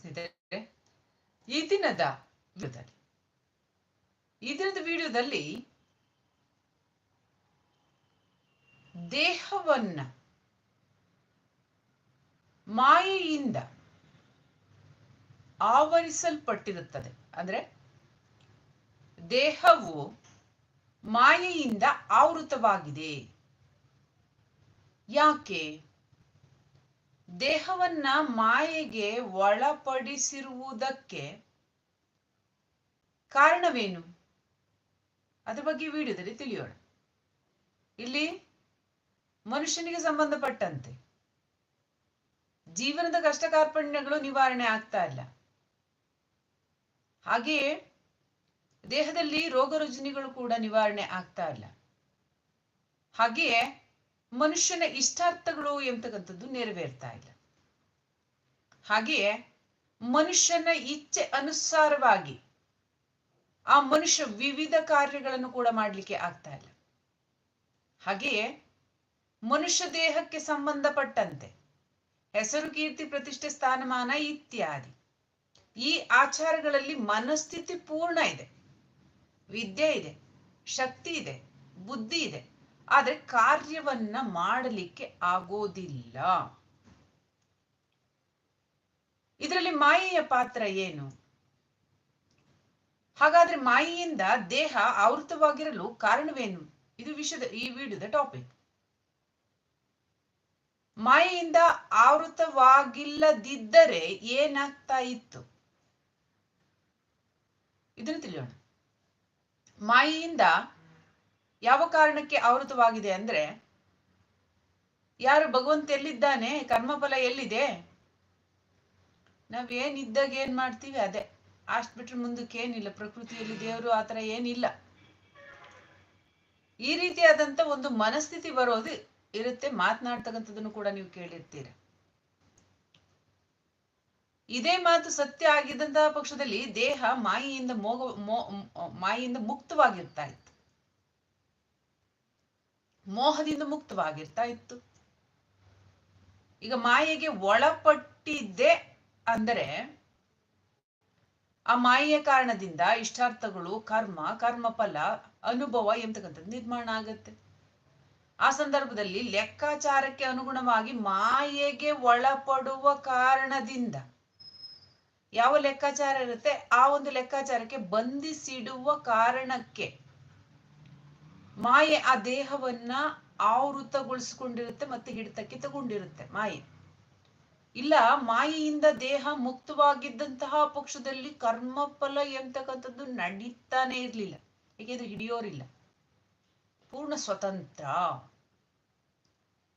ಸ್ನೇಹಿತರೆ, ಈ ದಿನದ ವಿಡಿಯೋದಲ್ಲಿ, ಈ ದಿನದ ವಿಡಿಯೋದಲ್ಲಿ ದೇಹವನ್ನ ಮಾಯೆಯಿಂದ ಆವರಿಸಲ್ಪಟ್ಟಿರುತ್ತದೆ. ಅಂದ್ರೆ ದೇಹವು ಮಾಯೆಯಿಂದ ಆವೃತವಾಗಿದೆ. ಯಾಕೆ? ದೇಹವನ್ನ ಮಾಯೆಗೆ ಒಳಪಡಿಸಿರುವುದಕ್ಕೆ ಕಾರಣವೇನು? ಅದ್ರ ಬಗ್ಗೆ ವಿಡಿಯೋದಲ್ಲಿ ತಿಳಿಯೋಣ. ಇಲ್ಲಿ ಮನುಷ್ಯನಿಗೆ ಸಂಬಂಧಪಟ್ಟಂತೆ ಜೀವನದ ಕಷ್ಟ ಕಾರ್ಪಣ್ಯಗಳು ನಿವಾರಣೆ ಆಗ್ತಾ ಇಲ್ಲ. ಹಾಗೆಯೇ ದೇಹದಲ್ಲಿ ರೋಗ ರುಜಿನಿಗಳು ಕೂಡ ನಿವಾರಣೆ ಆಗ್ತಾ ಇಲ್ಲ. ಹಾಗೆಯೇ ಮನುಷ್ಯನ ಇಷ್ಟಾರ್ಥಗಳು ಎಂತಕ್ಕಂಥದ್ದು ನೆರವೇರ್ತಾ ಇಲ್ಲ. ಹಾಗೆಯೇ ಮನುಷ್ಯನ ಇಚ್ಛೆ ಅನುಸಾರವಾಗಿ ಆ ಮನುಷ್ಯ ವಿವಿಧ ಕಾರ್ಯಗಳನ್ನು ಕೂಡ ಮಾಡಲಿಕ್ಕೆ ಆಗ್ತಾ ಇಲ್ಲ. ಹಾಗೆಯೇ ಮನುಷ್ಯ ದೇಹಕ್ಕೆ ಸಂಬಂಧಪಟ್ಟಂತೆ ಹೆಸರು, ಕೀರ್ತಿ, ಪ್ರತಿಷ್ಠೆ, ಸ್ಥಾನಮಾನ ಇತ್ಯಾದಿ ಈ ಆಚಾರಗಳಲ್ಲಿ ಮನಸ್ಥಿತಿ ಪೂರ್ಣ ಇದೆ. ವಿದ್ಯೆ ಇದೆ, ಶಕ್ತಿ ಇದೆ, ಬುದ್ಧಿ ಇದೆ. ಆದ್ರೆ ಕಾರ್ಯವನ್ನ ಮಾಡಲಿಕ್ಕೆ ಆಗೋದಿಲ್ಲ. ಇದರಲ್ಲಿ ಮಾಯೆಯ ಪಾತ್ರ ಏನು? ಹಾಗಾದ್ರೆ ಮಾಯೆಯಿಂದ ದೇಹ ಆವೃತವಾಗಿರಲು ಕಾರಣವೇನು? ಇದು ವಿಷಯದ ಈ ವಿಡಿಯೋದ ಟಾಪಿಕ್ ಮಾಯೆಯಿಂದ ಆವೃತವಾಗಿಲ್ಲದಿದ್ದರೆ ಏನಾಗ್ತಾ ಇತ್ತು? ಇದನ್ನು ತಿಳಿಯೋಣ. ಮಾಯೆಯಿಂದ ಯಾವ ಕಾರಣಕ್ಕೆ ಆವೃತವಾಗಿದೆ ಅಂದ್ರೆ, ಯಾರು ಭಗವಂತ ಎಲ್ಲಿದ್ದಾನೆ, ಕರ್ಮಫಲ ಎಲ್ಲಿದೆ? ನಾವೇನಿದ್ದಾಗ ಏನ್ ಮಾಡ್ತೀವಿ? ಅದೇ ಅಷ್ಟ್ ಬಿಟ್ರೆ ಮುಂದಕ್ಕೆ ಏನಿಲ್ಲ, ಪ್ರಕೃತಿಯಲ್ಲಿ ದೇವರು ಆತರ ಏನಿಲ್ಲ. ಈ ರೀತಿಯಾದಂತ ಒಂದು ಮನಸ್ಥಿತಿ ಬರೋದು ಇರುತ್ತೆ, ಮಾತನಾಡ್ತಕ್ಕಂಥದ್ದನ್ನು ಕೂಡ ನೀವು ಕೇಳಿರ್ತೀರಿ. ಇದೇ ಮಾತು ಸತ್ಯ ಆಗಿದ್ದಂತಹ ಪಕ್ಷದಲ್ಲಿ ದೇಹ ಮಾಯಿಯಿಂದ ಮೋಗ ಮೋ, ಮಾಯೆಯಿಂದ ಮುಕ್ತವಾಗಿರ್ತಾ ಇತ್ತು. ಮೋಹದಿಂದ ಮುಕ್ತವಾಗಿರ್ತಾ ಇತ್ತು. ಈಗ ಮಾಯೆಗೆ ಒಳಪಟ್ಟಿದ್ದೆ ಅಂದರೆ ಆ ಮಾಯೆಯ ಕಾರಣದಿಂದ ಇಷ್ಟಾರ್ಥಗಳು, ಕರ್ಮ, ಕರ್ಮಫಲ, ಅನುಭವ ಎಂತಕ್ಕಂಥದ್ದು ನಿರ್ಮಾಣ ಆಗತ್ತೆ. ಆ ಸಂದರ್ಭದಲ್ಲಿ ಲೆಕ್ಕಾಚಾರಕ್ಕೆ ಅನುಗುಣವಾಗಿ ಮಾಯೆಗೆ ಒಳಪಡುವ ಕಾರಣದಿಂದ ಯಾವ ಲೆಕ್ಕಾಚಾರ ಇರುತ್ತೆ? ಆ ಒಂದು ಲೆಕ್ಕಾಚಾರಕ್ಕೆ ಬಂಧಿಸಿಡುವ ಕಾರಣಕ್ಕೆ. ಮಾಯೆ ಆ ದೇಹವನ್ನ ಆವೃತಗೊಳಿಸಿಕೊಂಡಿರುತ್ತೆ ಮತ್ತೆ ಹಿಡಿತಕ್ಕೆ ತಗೊಂಡಿರುತ್ತೆ, ಮಾಯೆ. ಇಲ್ಲ, ಮಾಯೆಯಿಂದ ದೇಹ ಮುಕ್ತವಾಗಿದ್ದಂತಹ ಪಕ್ಷದಲ್ಲಿ ಕರ್ಮಫಲ ಎಂತಕ್ಕಂಥದ್ದು ನಡೀತಾನೆ ಇರ್ಲಿಲ್ಲ. ಏಕೆಂದ್ರೆ ಹಿಡಿಯೋರಿಲ್ಲ? ಪೂರ್ಣ ಸ್ವತಂತ್ರ.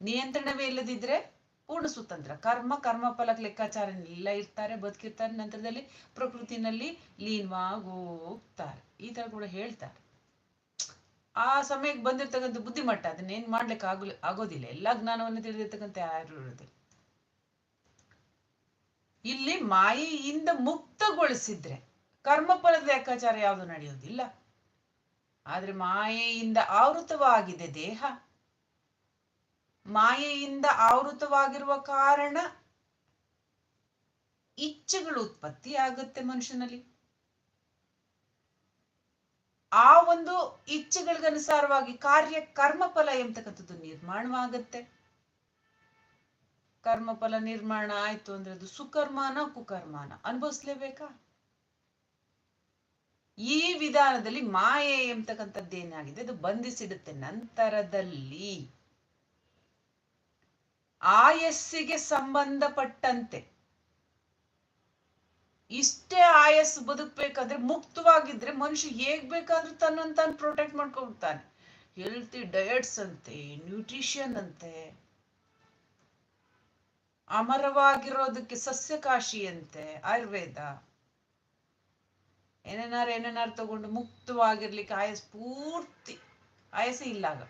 ನಿಯಂತ್ರಣವೇ ಇಲ್ಲದಿದ್ರೆ ಪೂರ್ಣ ಸ್ವತಂತ್ರ. ಕರ್ಮ ಕರ್ಮಫಲ ಲೆಕ್ಕಾಚಾರ ಎಲ್ಲ ಇರ್ತಾರೆ, ಬದುಕಿರ್ತಾರೆ, ನಂತರದಲ್ಲಿ ಪ್ರಕೃತಿನಲ್ಲಿ ಲೀನವಾಗಿ ಹೋಗ್ತಾರೆ. ಈ ತರ ಕೂಡ ಹೇಳ್ತಾರೆ. ಆ ಸಮಯಕ್ಕೆ ಬಂದಿರ್ತಕ್ಕಂಥ ಬುದ್ಧಿಮಟ್ಟ ಅದನ್ನೇನ್ ಮಾಡ್ಲಿಕ್ಕೆ ಆಗಲಿ ಆಗೋದಿಲ್ಲ. ಎಲ್ಲ ಜ್ಞಾನವನ್ನು ತಿಳಿದಿರ್ತಕ್ಕಂಥ ಯಾರು ಇರೋದಿಲ್ಲ. ಇಲ್ಲಿ ಮಾಯೆಯಿಂದ ಮುಕ್ತಗೊಳಿಸಿದ್ರೆ ಕರ್ಮಫಲದ ಲೆಕ್ಕಾಚಾರ ಯಾವುದು ನಡೆಯೋದಿಲ್ಲ ಆದ್ರೆ ಮಾಯೆಯಿಂದ ಆವೃತವಾಗಿದೆ ದೇಹ. ಮಾಯೆಯಿಂದ ಆವೃತವಾಗಿರುವ ಕಾರಣ ಇಚ್ಛೆಗಳು ಉತ್ಪತ್ತಿ ಆಗುತ್ತೆ ಮನುಷ್ಯನಲ್ಲಿ. ಆ ಒಂದು ಇಚ್ಛೆಗಳಿಗನುಸಾರವಾಗಿ ಕಾರ್ಯ ಕರ್ಮಫಲ ಎಂಬತಕ್ಕಂಥದ್ದು ನಿರ್ಮಾಣವಾಗತ್ತೆ. ಕರ್ಮಫಲ ನಿರ್ಮಾಣ ಆಯ್ತು ಅಂದ್ರೆ ಅದು ಸುಕರ್ಮಾನ ಕುಕರ್ಮಾನ. ಅನುಭವಿಸ್ಲೇಬೇಕಾ? ಈ ವಿಧಾನದಲ್ಲಿ ಮಾಯೆ ಎಂತಕ್ಕಂಥದ್ದು ಏನಾಗಿದೆ ಅದು ಬಂಧಿಸಿಡುತ್ತೆ. ನಂತರದಲ್ಲಿ ಆಯಸ್ಸಿಗೆ ಸಂಬಂಧಪಟ್ಟಂತೆ ಇಷ್ಟೇ ಆಯಸ್ಸು ಬದುಕ್ಬೇಕಾದ್ರೆ ಮುಕ್ತವಾಗಿದ್ರೆ ಮನುಷ್ಯ ಹೇಗ್ ಬೇಕಾದ್ರೂ ತನ್ನನ್ನು ತಾನು ಪ್ರೊಟೆಕ್ಟ್ ಮಾಡ್ಕೊಳ್ತಾನೆ. ಹೆಲ್ತಿ ಡಯಟ್ಸ್ ಅಂತೆ ನ್ಯೂಟ್ರಿಷನ್ ಅಂತೆ. ಅಮರವಾಗಿರೋದಕ್ಕೆ ಸಸ್ಯಕಾಶಿ ಅಂತೆ, ಆಯುರ್ವೇದ. ಏನೇನಾರು ಏನೇನಾರು ತಗೊಂಡು ಮುಕ್ತವಾಗಿರ್ಲಿಕ್ಕೆ ಆಯಸ್ ಪೂರ್ತಿ, ಆಯಸ್ಸೇ ಇಲ್ಲಾಗ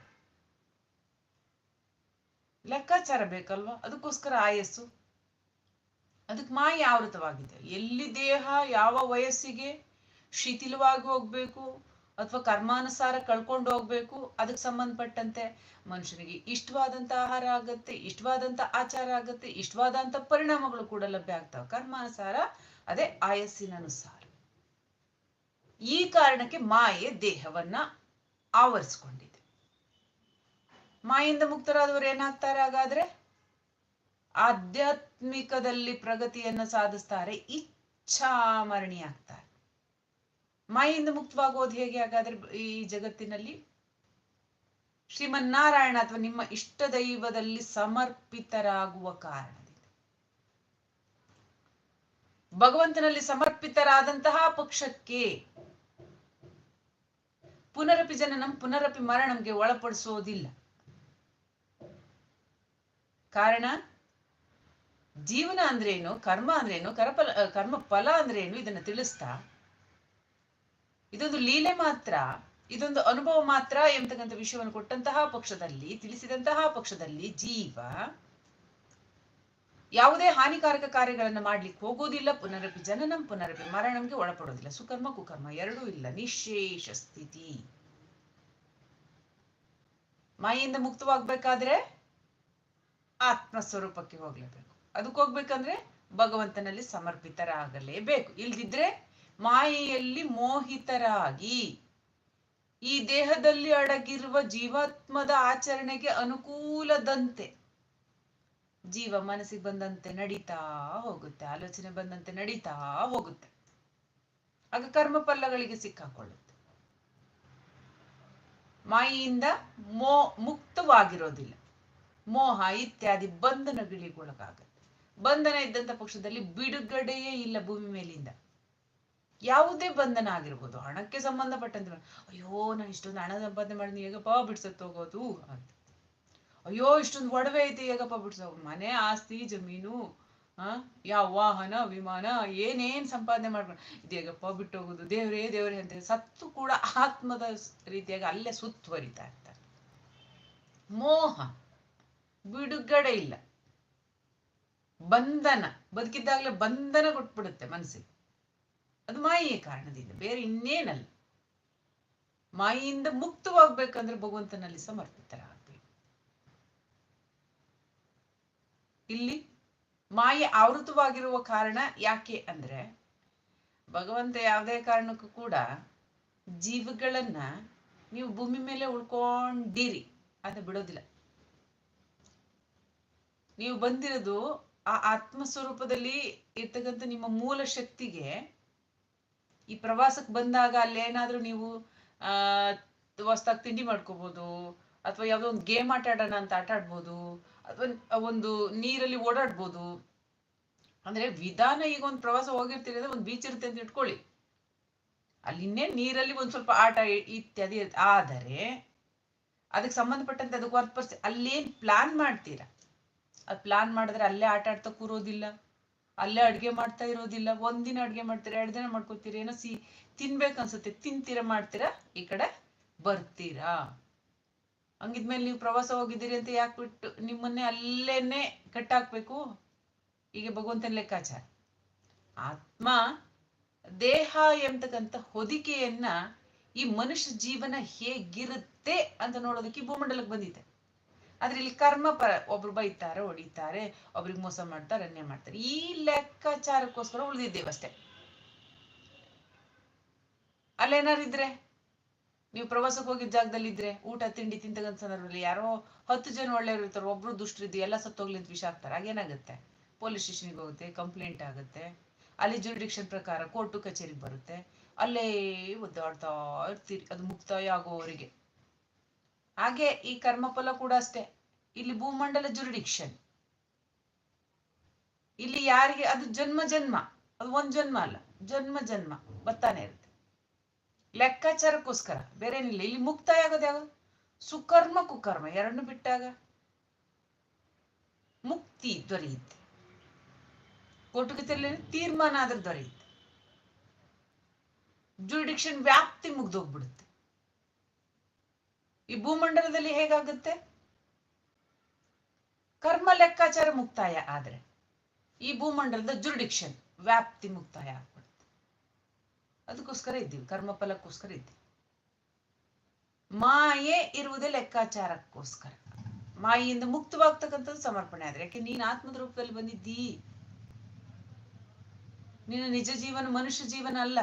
ಲೆಕ್ಕಾಚಾರ ಬೇಕಲ್ವಾ? ಅದಕ್ಕೋಸ್ಕರ ಆಯಸ್ಸು. ಅದಕ್ಕೆ ಮಾಯ ಆವೃತವಾಗಿದೆ ಎಲ್ಲಿ ದೇಹ ಯಾವ ವಯಸ್ಸಿಗೆ ಶಿಥಿಲವಾಗಿ ಹೋಗ್ಬೇಕು ಅಥವಾ ಕರ್ಮಾನುಸಾರ ಕಳ್ಕೊಂಡು ಹೋಗ್ಬೇಕು ಅದಕ್ಕೆ ಸಂಬಂಧಪಟ್ಟಂತೆ ಮನುಷ್ಯನಿಗೆ ಇಷ್ಟವಾದಂತ ಆಹಾರ ಆಗತ್ತೆ, ಇಷ್ಟವಾದಂತ ಆಚಾರ ಆಗತ್ತೆ, ಇಷ್ಟವಾದಂತ ಪರಿಣಾಮಗಳು ಕೂಡ ಲಭ್ಯ ಆಗ್ತಾವೆ. ಕರ್ಮಾನುಸಾರ ಅದೇ ಆಯಸ್ಸಿನನುಸಾರ. ಈ ಕಾರಣಕ್ಕೆ ಮಾಯೆ ದೇಹವನ್ನ ಆವರಿಸ್ಕೊಂಡಿದೆ. ಮಾಯಿಂದ ಮುಕ್ತರಾದವರು ಏನಾಗ್ತಾರೆ ಹಾಗಾದ್ರೆ? ಆಧ್ಯಾತ್ಮಿಕದಲ್ಲಿ ಪ್ರಗತಿಯನ್ನ ಸಾಧಿಸ್ತಾರೆ ಇಚ್ಛಾಮರಣಿ ಆಗ್ತಾರೆ ಮಾಯಿಂದ ಮುಕ್ತವಾಗೋದು ಹೇಗೆ ಹಾಗಾದ್ರೆ ಈ ಜಗತ್ತಿನಲ್ಲಿ? ಶ್ರೀಮನ್ನಾರಾಯಣ ಅಥವಾ ನಿಮ್ಮ ಇಷ್ಟ ದೈವದಲ್ಲಿ ಸಮರ್ಪಿತರಾಗುವ ಕಾರಣದಿಂದ. ಭಗವಂತನಲ್ಲಿ ಸಮರ್ಪಿತರಾದಂತಹ ಪಕ್ಷಕ್ಕೆ ಪುನರಪಿ ಜನನಂ, ಪುನರಪಿ ಮರಣಂಗೆ ಒಳಪಡಿಸೋದಿಲ್ಲ. ಕಾರಣ? ಜೀವನ ಅಂದ್ರೇನು, ಕರ್ಮ ಅಂದ್ರೇನು ಕರಫಲ ಕರ್ಮ ಫಲ ಅಂದ್ರೇನು, ಇದನ್ನ ತಿಳಿಸ್ತಾ? ಇದೊಂದು ಲೀಲೆ ಮಾತ್ರ, ಇದೊಂದು ಅನುಭವ ಮಾತ್ರ ಎಂಬತಕ್ಕಂಥ ವಿಷಯವನ್ನು ಕೊಟ್ಟಂತಹ ಪಕ್ಷದಲ್ಲಿ, ತಿಳಿಸಿದಂತಹ ಪಕ್ಷದಲ್ಲಿ ಜೀವ ಯಾವುದೇ ಹಾನಿಕಾರಕ ಕಾರ್ಯಗಳನ್ನು ಮಾಡ್ಲಿಕ್ಕೆ ಹೋಗೋದಿಲ್ಲ, ಪುನರಪಿ ಜನನಂ, ಪುನರಪಿ ಮರಣಂಗೆ ಒಳಪಡೋದಿಲ್ಲ. ಸುಕರ್ಮ, ಕುಕರ್ಮ ಎರಡೂ ಇಲ್ಲ. ನಿಶೇಷ ಸ್ಥಿತಿ. ಮಾಯಿಂದ ಮುಕ್ತವಾಗ್ಬೇಕಾದ್ರೆ ಆತ್ಮ ಸ್ವರೂಪಕ್ಕೆ ಹೋಗ್ಲೇಬೇಕು. ಅದಕ್ಕೆ ಹೋಗ್ಬೇಕಂದ್ರೆ ಭಗವಂತನಲ್ಲಿ ಸಮರ್ಪಿತರಾಗಲೇಬೇಕು. ಇಲ್ದಿದ್ರೆ ಮಾಯೆಯಲ್ಲಿ ಮೋಹಿತರಾಗಿ ಈ ದೇಹದಲ್ಲಿ ಅಡಗಿರುವ ಜೀವಾತ್ಮದ ಆಚರಣೆಗೆ ಅನುಕೂಲದಂತೆ ಜೀವ ಮನಸ್ಸಿಗೆ ಬಂದಂತೆ ನಡೀತಾ ಹೋಗುತ್ತೆ, ಆಲೋಚನೆ ಬಂದಂತೆ ನಡೀತಾ ಹೋಗುತ್ತೆ. ಆಗ ಕರ್ಮಫಲಗಳಿಗೆ ಸಿಕ್ಕಾಕೊಳ್ಳುತ್ತೆ. ಮಾಯಿಯಿಂದ ಮೋ ಮುಕ್ತವಾಗಿರೋದಿಲ್ಲ. ಮೋಹ ಇತ್ಯಾದಿ ಬಂಧನಗಳಿಗೊಳಗಾಗತ್ತೆ. ಬಂಧನ ಇದ್ದಂತ ಪಕ್ಷದಲ್ಲಿ ಬಿಡುಗಡೆಯೇ ಇಲ್ಲ ಭೂಮಿ ಮೇಲಿಂದ. ಯಾವುದೇ ಬಂಧನ ಆಗಿರ್ಬೋದು, ಹಣಕ್ಕೆ ಸಂಬಂಧಪಟ್ಟಂತ ಅಯ್ಯೋ, ನಾನು ಇಷ್ಟೊಂದು ಹಣ ಸಂಪಾದನೆ ಮಾಡಿದ್ನಿ ಹೇಗಪ್ಪ ಬಿಡ್ಸತ್ ಹೋಗೋದು ಅಂತ. ಅಯ್ಯೋ, ಇಷ್ಟೊಂದು ಒಡವೆ ಐತಿ ಹೇಗಪ್ಪ ಬಿಡ್ಸೋ ಮನೆ, ಆಸ್ತಿ, ಜಮೀನು, ಆ, ಯಾವ ವಾಹನ, ವಿಮಾನ, ಏನೇನ್ ಸಂಪಾದನೆ ಮಾಡ್ಕೊಂಡು ಇದು ಹೇಗಪ್ಪ ಬಿಟ್ಟು ಹೋಗೋದು ದೇವ್ರೇ ದೇವ್ರೇ ಅಂತ ಸತ್ತು ಕೂಡ ಆತ್ಮದ ರೀತಿಯಾಗಿ ಅಲ್ಲೇ ಸುತ್ತುವರಿತಾ ಇರ್ತಾರೆ. ಮೋಹ, ಬಿಡುಗಡೆ ಇಲ್ಲ. ಬಂಧನ, ಬದುಕಿದ್ದಾಗಲೇ ಬಂಧನ ಕೊಟ್ಬಿಡುತ್ತೆ ಮನಸ್ಸಿಗೆ. ಅದು ಮಾಯೆಯ ಕಾರಣದಿಂದ, ಬೇರೆ ಇನ್ನೇನಲ್ಲ. ಮಾಯೆಯಿಂದ ಮುಕ್ತವಾಗ್ಬೇಕಂದ್ರೆ ಭಗವಂತನಲ್ಲಿ ಸಮರ್ಪಿತರಾಗಬೇಕು ಇಲ್ಲಿ ಮಾಯೆ ಆವೃತವಾಗಿರುವ ಕಾರಣ ಯಾಕೆ ಅಂದ್ರೆ, ಭಗವಂತ ಯಾವುದೇ ಕಾರಣಕ್ಕೂ ಕೂಡ ಜೀವಗಳನ್ನ ನೀವು ಭೂಮಿ ಮೇಲೆ ಉಳ್ಕೊಂಡಿರಿ, ಅದು ಬಿಡೋದಿಲ್ಲ. ನೀವು ಬಂದಿರೋದು ಆ ಆತ್ಮ ಸ್ವರೂಪದಲ್ಲಿ ಇರ್ತಕ್ಕಂಥ ನಿಮ್ಮ ಮೂಲ ಶಕ್ತಿಗೆ ಈ ಪ್ರವಾಸಕ್ಕೆ ಬಂದಾಗ ಅಲ್ಲೇನಾದ್ರೂ ನೀವು, ಆ, ಹೊಸ್ದಾಗಿ ತಿಂಡಿ ಮಾಡ್ಕೋಬಹುದು ಅಥವಾ ಯಾವುದೋ ಒಂದು ಗೇಮ್ ಆಟ ಆಡೋಣ ಅಂತ ಆಟ ಆಡ್ಬೋದು, ಅಥವಾ ಒಂದು ನೀರಲ್ಲಿ ಓಡಾಡ್ಬೋದು. ಅಂದ್ರೆ ವಿಧಾನ ಈಗ ಒಂದು ಪ್ರವಾಸ ಹೋಗಿರ್ತೀರಿ ಅಂದ್ರೆ ಒಂದು ಬೀಚ್ ಇರುತ್ತೆ ಅಂತ ಇಟ್ಕೊಳ್ಳಿ. ಅಲ್ಲಿ ಇನ್ನೇ ನೀರಲ್ಲಿ ಒಂದ್ ಸ್ವಲ್ಪ ಆಟ ಇತ್ಯಾದಿ ಆದರೆ ಅದಕ್ಕೆ ಸಂಬಂಧಪಟ್ಟಂತೆ ಅದಕ್ಕೆ ಹೊರತುಪಡಿಸಿ ಅಲ್ಲೇನ್ ಪ್ಲಾನ್ ಮಾಡ್ತೀರಾ? ಅದ್ ಪ್ಲಾನ್ ಮಾಡಿದ್ರೆ ಅಲ್ಲೇ ಆಟ ಆಡ್ತಾ ಕೂರೋದಿಲ್ಲ. ಅಲ್ಲೇ ಅಡುಗೆ ಮಾಡ್ತಾ ಇರೋದಿಲ್ಲ. ಒಂದಿನ ಅಡುಗೆ ಮಾಡ್ತೀರಾ, ಎರಡು ದಿನ ಮಾಡ್ಕೋತೀರಿ, ಏನೋ ಸಿ, ತಿನ್ಬೇಕು ಅನ್ಸುತ್ತೆ. ತಿಂತೀರಾ, ಮಾಡ್ತೀರಾ, ಈ ಕಡೆ ಬರ್ತೀರಾ. ಹಂಗಿದ್ಮೇಲೆ ನೀವು ಪ್ರವಾಸ ಹೋಗಿದ್ದೀರಿ ಅಂತ ಯಾಕೆ ಬಿಟ್ಟು ನಿಮ್ಮನ್ನೇ ಅಲ್ಲೇನೆ ಕಟ್ಟಾಕ್ಬೇಕು? ಹೀಗೆ ಭಗವಂತನ ಲೆಕ್ಕಾಚಾರ. ಆತ್ಮ, ದೇಹ ಎಂಬತಕ್ಕಂಥ ಹೊದಿಕೆಯನ್ನ ಈ ಮನುಷ್ಯ ಜೀವನ ಹೇಗಿರುತ್ತೆ ಅಂತ ನೋಡೋದಕ್ಕೆ ಭೂಮಂಡಲಕ್ಕೆ ಬಂದಿದೆ. ಆದ್ರೆ ಇಲ್ಲಿ ಕರ್ಮ ಪರ ಒಬ್ರು ಬೈತಾರೆ, ಹೊಡಿತಾರೆ, ಒಬ್ರಿಗೆ ಮೋಸ ಮಾಡ್ತಾರೆ ಅನ್ಯ ಮಾಡ್ತಾರೆ. ಈ ಲೆಕ್ಕಾಚಾರಕ್ಕೋಸ್ಕರ ಉಳಿದಿದ್ದೇವೆ ಅಷ್ಟೇ. ಅಲ್ಲೇನಾರು ಇದ್ರೆ? ನೀವು ಪ್ರವಾಸಕ್ಕೆ ಹೋಗಿದ್ದ ಜಾಗದಲ್ಲಿ ಇದ್ರೆ, ಊಟ, ತಿಂಡಿ ತಿಂತಕ್ಕಂಥ ಸಂದರ್ಭದಲ್ಲಿ ಯಾರೋ ಹತ್ತು ಜನ ಒಳ್ಳೆಯವರು ಇರ್ತಾರೆ, ಒಬ್ರು ದುಷ್ಟರಿದ್ದು ಎಲ್ಲ ಸತ್ತೋಗ್ಲಿ ಅಂತ ವಿಷ ಆಗ್ತಾರೆ ಆಗೇನಾಗುತ್ತೆ ಪೊಲೀಸ್ ಸ್ಟೇಷನ್ಗೆ ಹೋಗುತ್ತೆ, ಕಂಪ್ಲೇಂಟ್ ಆಗುತ್ತೆ, ಅಲ್ಲಿ ಜುರಿಡಿಕ್ಷನ್ ಪ್ರಕಾರ ಕೋರ್ಟು, ಕಚೇರಿಗೆ ಬರುತ್ತೆ, ಅಲ್ಲೇ ಒದ್ದಾಡ್ತಾ ಇರ್ತೀರಿ, ಅದು ಮುಕ್ತಾಯ ಆಗೋವರೆಗೆ ಹಾಗೆ ಈ ಕರ್ಮಫಲ ಕೂಡ ಅಷ್ಟೇ. ಇಲ್ಲಿ ಭೂಮಂಡಲ ಜುರಿಡಿಕ್ಷನ್ ಇಲ್ಲಿ ಯಾರಿಗೆ, ಅದು ಜನ್ಮ ಜನ್ಮ, ಅದು ಒಂದ್ ಜನ್ಮ ಅಲ್ಲ, ಜನ್ಮ ಜನ್ಮ ಬರ್ತಾನೆ ಇರುತ್ತೆ. ಲೆಕ್ಕಾಚಾರಕ್ಕೋಸ್ಕರ, ಬೇರೆ ಏನಿಲ್ಲ, ಇಲ್ಲಿ ಮುಕ್ತಾಯ ಆಗೋದು ಯಾವಾಗ ಸುಕರ್ಮ ಕುಕರ್ಮ, ಎರಡನ್ನು ಬಿಟ್ಟಾಗ ಮುಕ್ತಿ ದೊರೆಯುತ್ತೆ. ಕೋಟುಕತೆಯಲ್ಲಿ ತೀರ್ಮಾನ ಆದ್ರೆ ದೊರೆಯುತ್ತೆ. ಜುರುಡಿಕ್ಷನ್ ವ್ಯಾಪ್ತಿ ಮುಗ್ದೋಗ್ಬಿಡುತ್ತೆ. ಈ ಭೂಮಂಡಲದಲ್ಲಿ ಹೇಗಾಗುತ್ತೆ? ಕರ್ಮ ಲೆಕ್ಕಾಚಾರ ಮುಕ್ತಾಯ ಆದ್ರೆ ಈ ಭೂಮಂಡಲದ ಜುರಿಡಿಕ್ಷನ್ ವ್ಯಾಪ್ತಿ ಮುಕ್ತಾಯ ಆಗ್ಬಿಡುತ್ತೆ. ಅದಕ್ಕೋಸ್ಕರ ಇದ್ದೀವಿ, ಕರ್ಮಫಲಕ್ಕೋಸ್ಕರ ಇದ್ದೀವಿ. ಮಾಯೆ ಇರುವುದೇ ಲೆಕ್ಕಾಚಾರಕ್ಕೋಸ್ಕರ. ಮಾಯೆಯಿಂದ ಮುಕ್ತವಾಗ್ತಕ್ಕಂಥದ್ದು ಸಮರ್ಪಣೆ ಆದ್ರೆ, ಯಾಕೆ ನೀನ್ ಆತ್ಮದ ರೂಪದಲ್ಲಿ ಬಂದಿದ್ದೀ? ನಿನ್ನ ನಿಜ ಜೀವನ ಮನುಷ್ಯ ಜೀವನ ಅಲ್ಲ.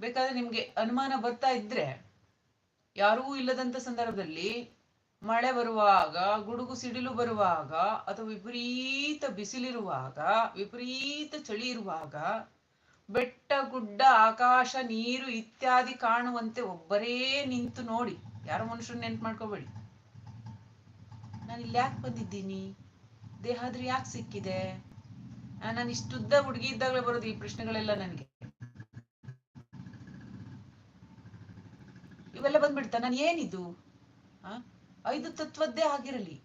ಬೇಕಾದ್ರೆ ನಿಮ್ಗೆ ಅನುಮಾನ ಬರ್ತಾ ಇದ್ರೆ ಯಾರೂ ಇಲ್ಲದಂತ ಸಂದರ್ಭದಲ್ಲಿ ಮಳೆ ಬರುವಾಗ, ಗುಡುಗು ಸಿಡಿಲು ಬರುವಾಗ ಅಥವಾ ವಿಪರೀತ ಬಿಸಿಲಿರುವಾಗ, ವಿಪರೀತ ಚಳಿ ಇರುವಾಗ ಬೆಟ್ಟ, ಗುಡ್ಡ, ಆಕಾಶ, ನೀರು ಇತ್ಯಾದಿ ಕಾಣುವಂತೆ ಒಬ್ಬರೇ ನಿಂತು ನೋಡಿ. ಯಾರೋ ಮನುಷ್ಯರು ನೆನ್ಪು ಮಾಡ್ಕೋಬೇಡಿ. ನಾನು ಇಲ್ಲಿ ಯಾಕೆ ಬಂದಿದ್ದೀನಿ? ದೇಹ ಆದ್ರೆ ಯಾಕೆ ಸಿಕ್ಕಿದೆ? ನಾನು ಇಷ್ಟುದ್ದ ಹುಡುಗಿ ಇದ್ದಾಗಲೇ ಬರೋದು ಈ ಪ್ರಶ್ನೆಗಳೆಲ್ಲ ನನಗೆ. ಇವೆಲ್ಲ ಬಂದ್ಬಿಡ್ತಾ, ನಾನು ಏನಿದು? ಆ? ಐದು ತತ್ವದ್ದೇ ಆಗಿರಲಿ.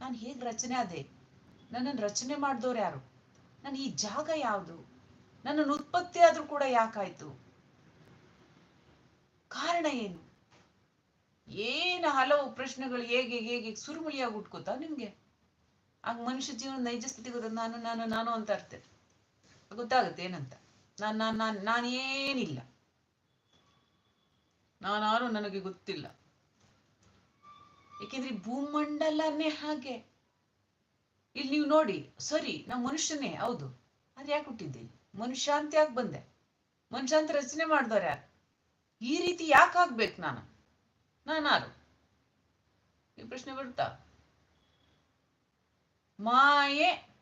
ನಾನು ಹೇಗ್ ರಚನೆ ಅದೇ ನನ್ನನ್ನು ರಚನೆ ಮಾಡಿದವ್ರು ಯಾರು? ನಾನು ಈ ಜಾಗ ಯಾವುದು? ನನ್ನನ್ನು ಉತ್ಪತ್ತಿ ಆದ್ರೂ ಕೂಡ ಯಾಕಾಯ್ತು? ಕಾರಣ ಏನು? ಏನು ಹಲವು ಪ್ರಶ್ನೆಗಳು ಹೇಗೆ ಹೇಗೆ ಸುರುಮುಳಿಯಾಗಿ ಉಟ್ಕೋತಾವ ನಿಮ್ಗೆ? ಆಗ ಮನುಷ್ಯ ಜೀವನ ನೈಜ ಸ್ಥಿತಿ ಗೊತ್ತ ನಾನು ನಾನು ನಾನು ಅಂತ ಇರ್ತೇನೆ ಗೊತ್ತಾಗುತ್ತೆ ಏನಂತ? ನಾನು ನಾನು ನಾನು ನಾನೇನಿಲ್ಲ ನಾನಾರು ನನಗೆ ಗೊತ್ತಿಲ್ಲ. ಏಕೆಂದ್ರೆ ಭೂಮಂಡಲನೇ ಹಾಗೆ. ಇಲ್ಲಿ ನೀವು ನೋಡಿ, ಸರಿ ನಾ ಮನುಷ್ಯನೇ, ಹೌದು. ಆದ್ರೆ ಯಾಕೆ ಹುಟ್ಟಿದ್ದೀನಿ ಮನುಷ್ಯ ಅಂತ ಯಾಕೆ ಬಂದೆ. ಮನುಷ್ಯ ಅಂತ ರಚನೆ ಮಾಡಿದವ್ರು ಈ ರೀತಿ ಯಾಕೆ ಆಗ್ಬೇಕು ನಾನು? ನಾನಾರು. ಈ ಪ್ರಶ್ನೆ ಬಿಡ್ತಾ ಮಾಯೆ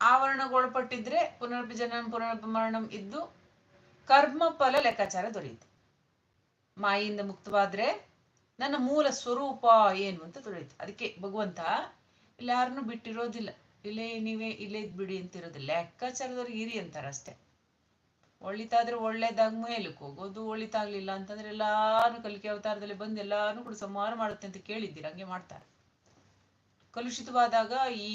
ಆವರಣಗೊಳಪಟ್ಟಿದ್ರೆ ಪುನರ್ಭ ಜನನ ಇದ್ದು ಕರ್ಮ ಫಲ ಲೆಕ್ಕಾಚಾರ ದೊರೆಯುತ್ತೆ. ಮಾಯಿಂದ ಮುಕ್ತವಾದ್ರೆ ನನ್ನ ಮೂಲ ಸ್ವರೂಪ ಏನು ಅಂತ ತಿಳಿಯುತ್ತೆ. ಅದಕ್ಕೆ ಭಗವಂತ ಇಲ್ಲಿ ಯಾರನ್ನು ಬಿಟ್ಟಿರೋದಿಲ್ಲ. ಇಲ್ಲೇ ನೀವೇ ಇಲ್ಲೇ ಇದ್ಬಿಡಿ ಅಂತ ಇರೋದಿಲ್ಲ ಲೆಕ್ಕಾಚಾರದವ್ರಿಗೆ ಇರಿ ಅಂತಾರೆ ಅಷ್ಟೇ. ಒಳಿತಾದ್ರೆ ಒಳ್ಳೇದಾಗ ಮೇಲಕ್ಕೆ ಹೋಗೋದು, ಒಳಿತಾಗ್ಲಿಲ್ಲ ಅಂತಂದ್ರೆ ಎಲ್ಲಾರು ಕಲಿಕೆ ಅವತಾರದಲ್ಲಿ ಬಂದು ಎಲ್ಲಾರು ಕೂಡ ಸಂಹಾರ ಮಾಡುತ್ತೆ ಅಂತ ಕೇಳಿದ್ದೀರ? ಹಂಗೆ ಮಾಡ್ತಾರೆ. ಕಲುಷಿತವಾದಾಗ ಈ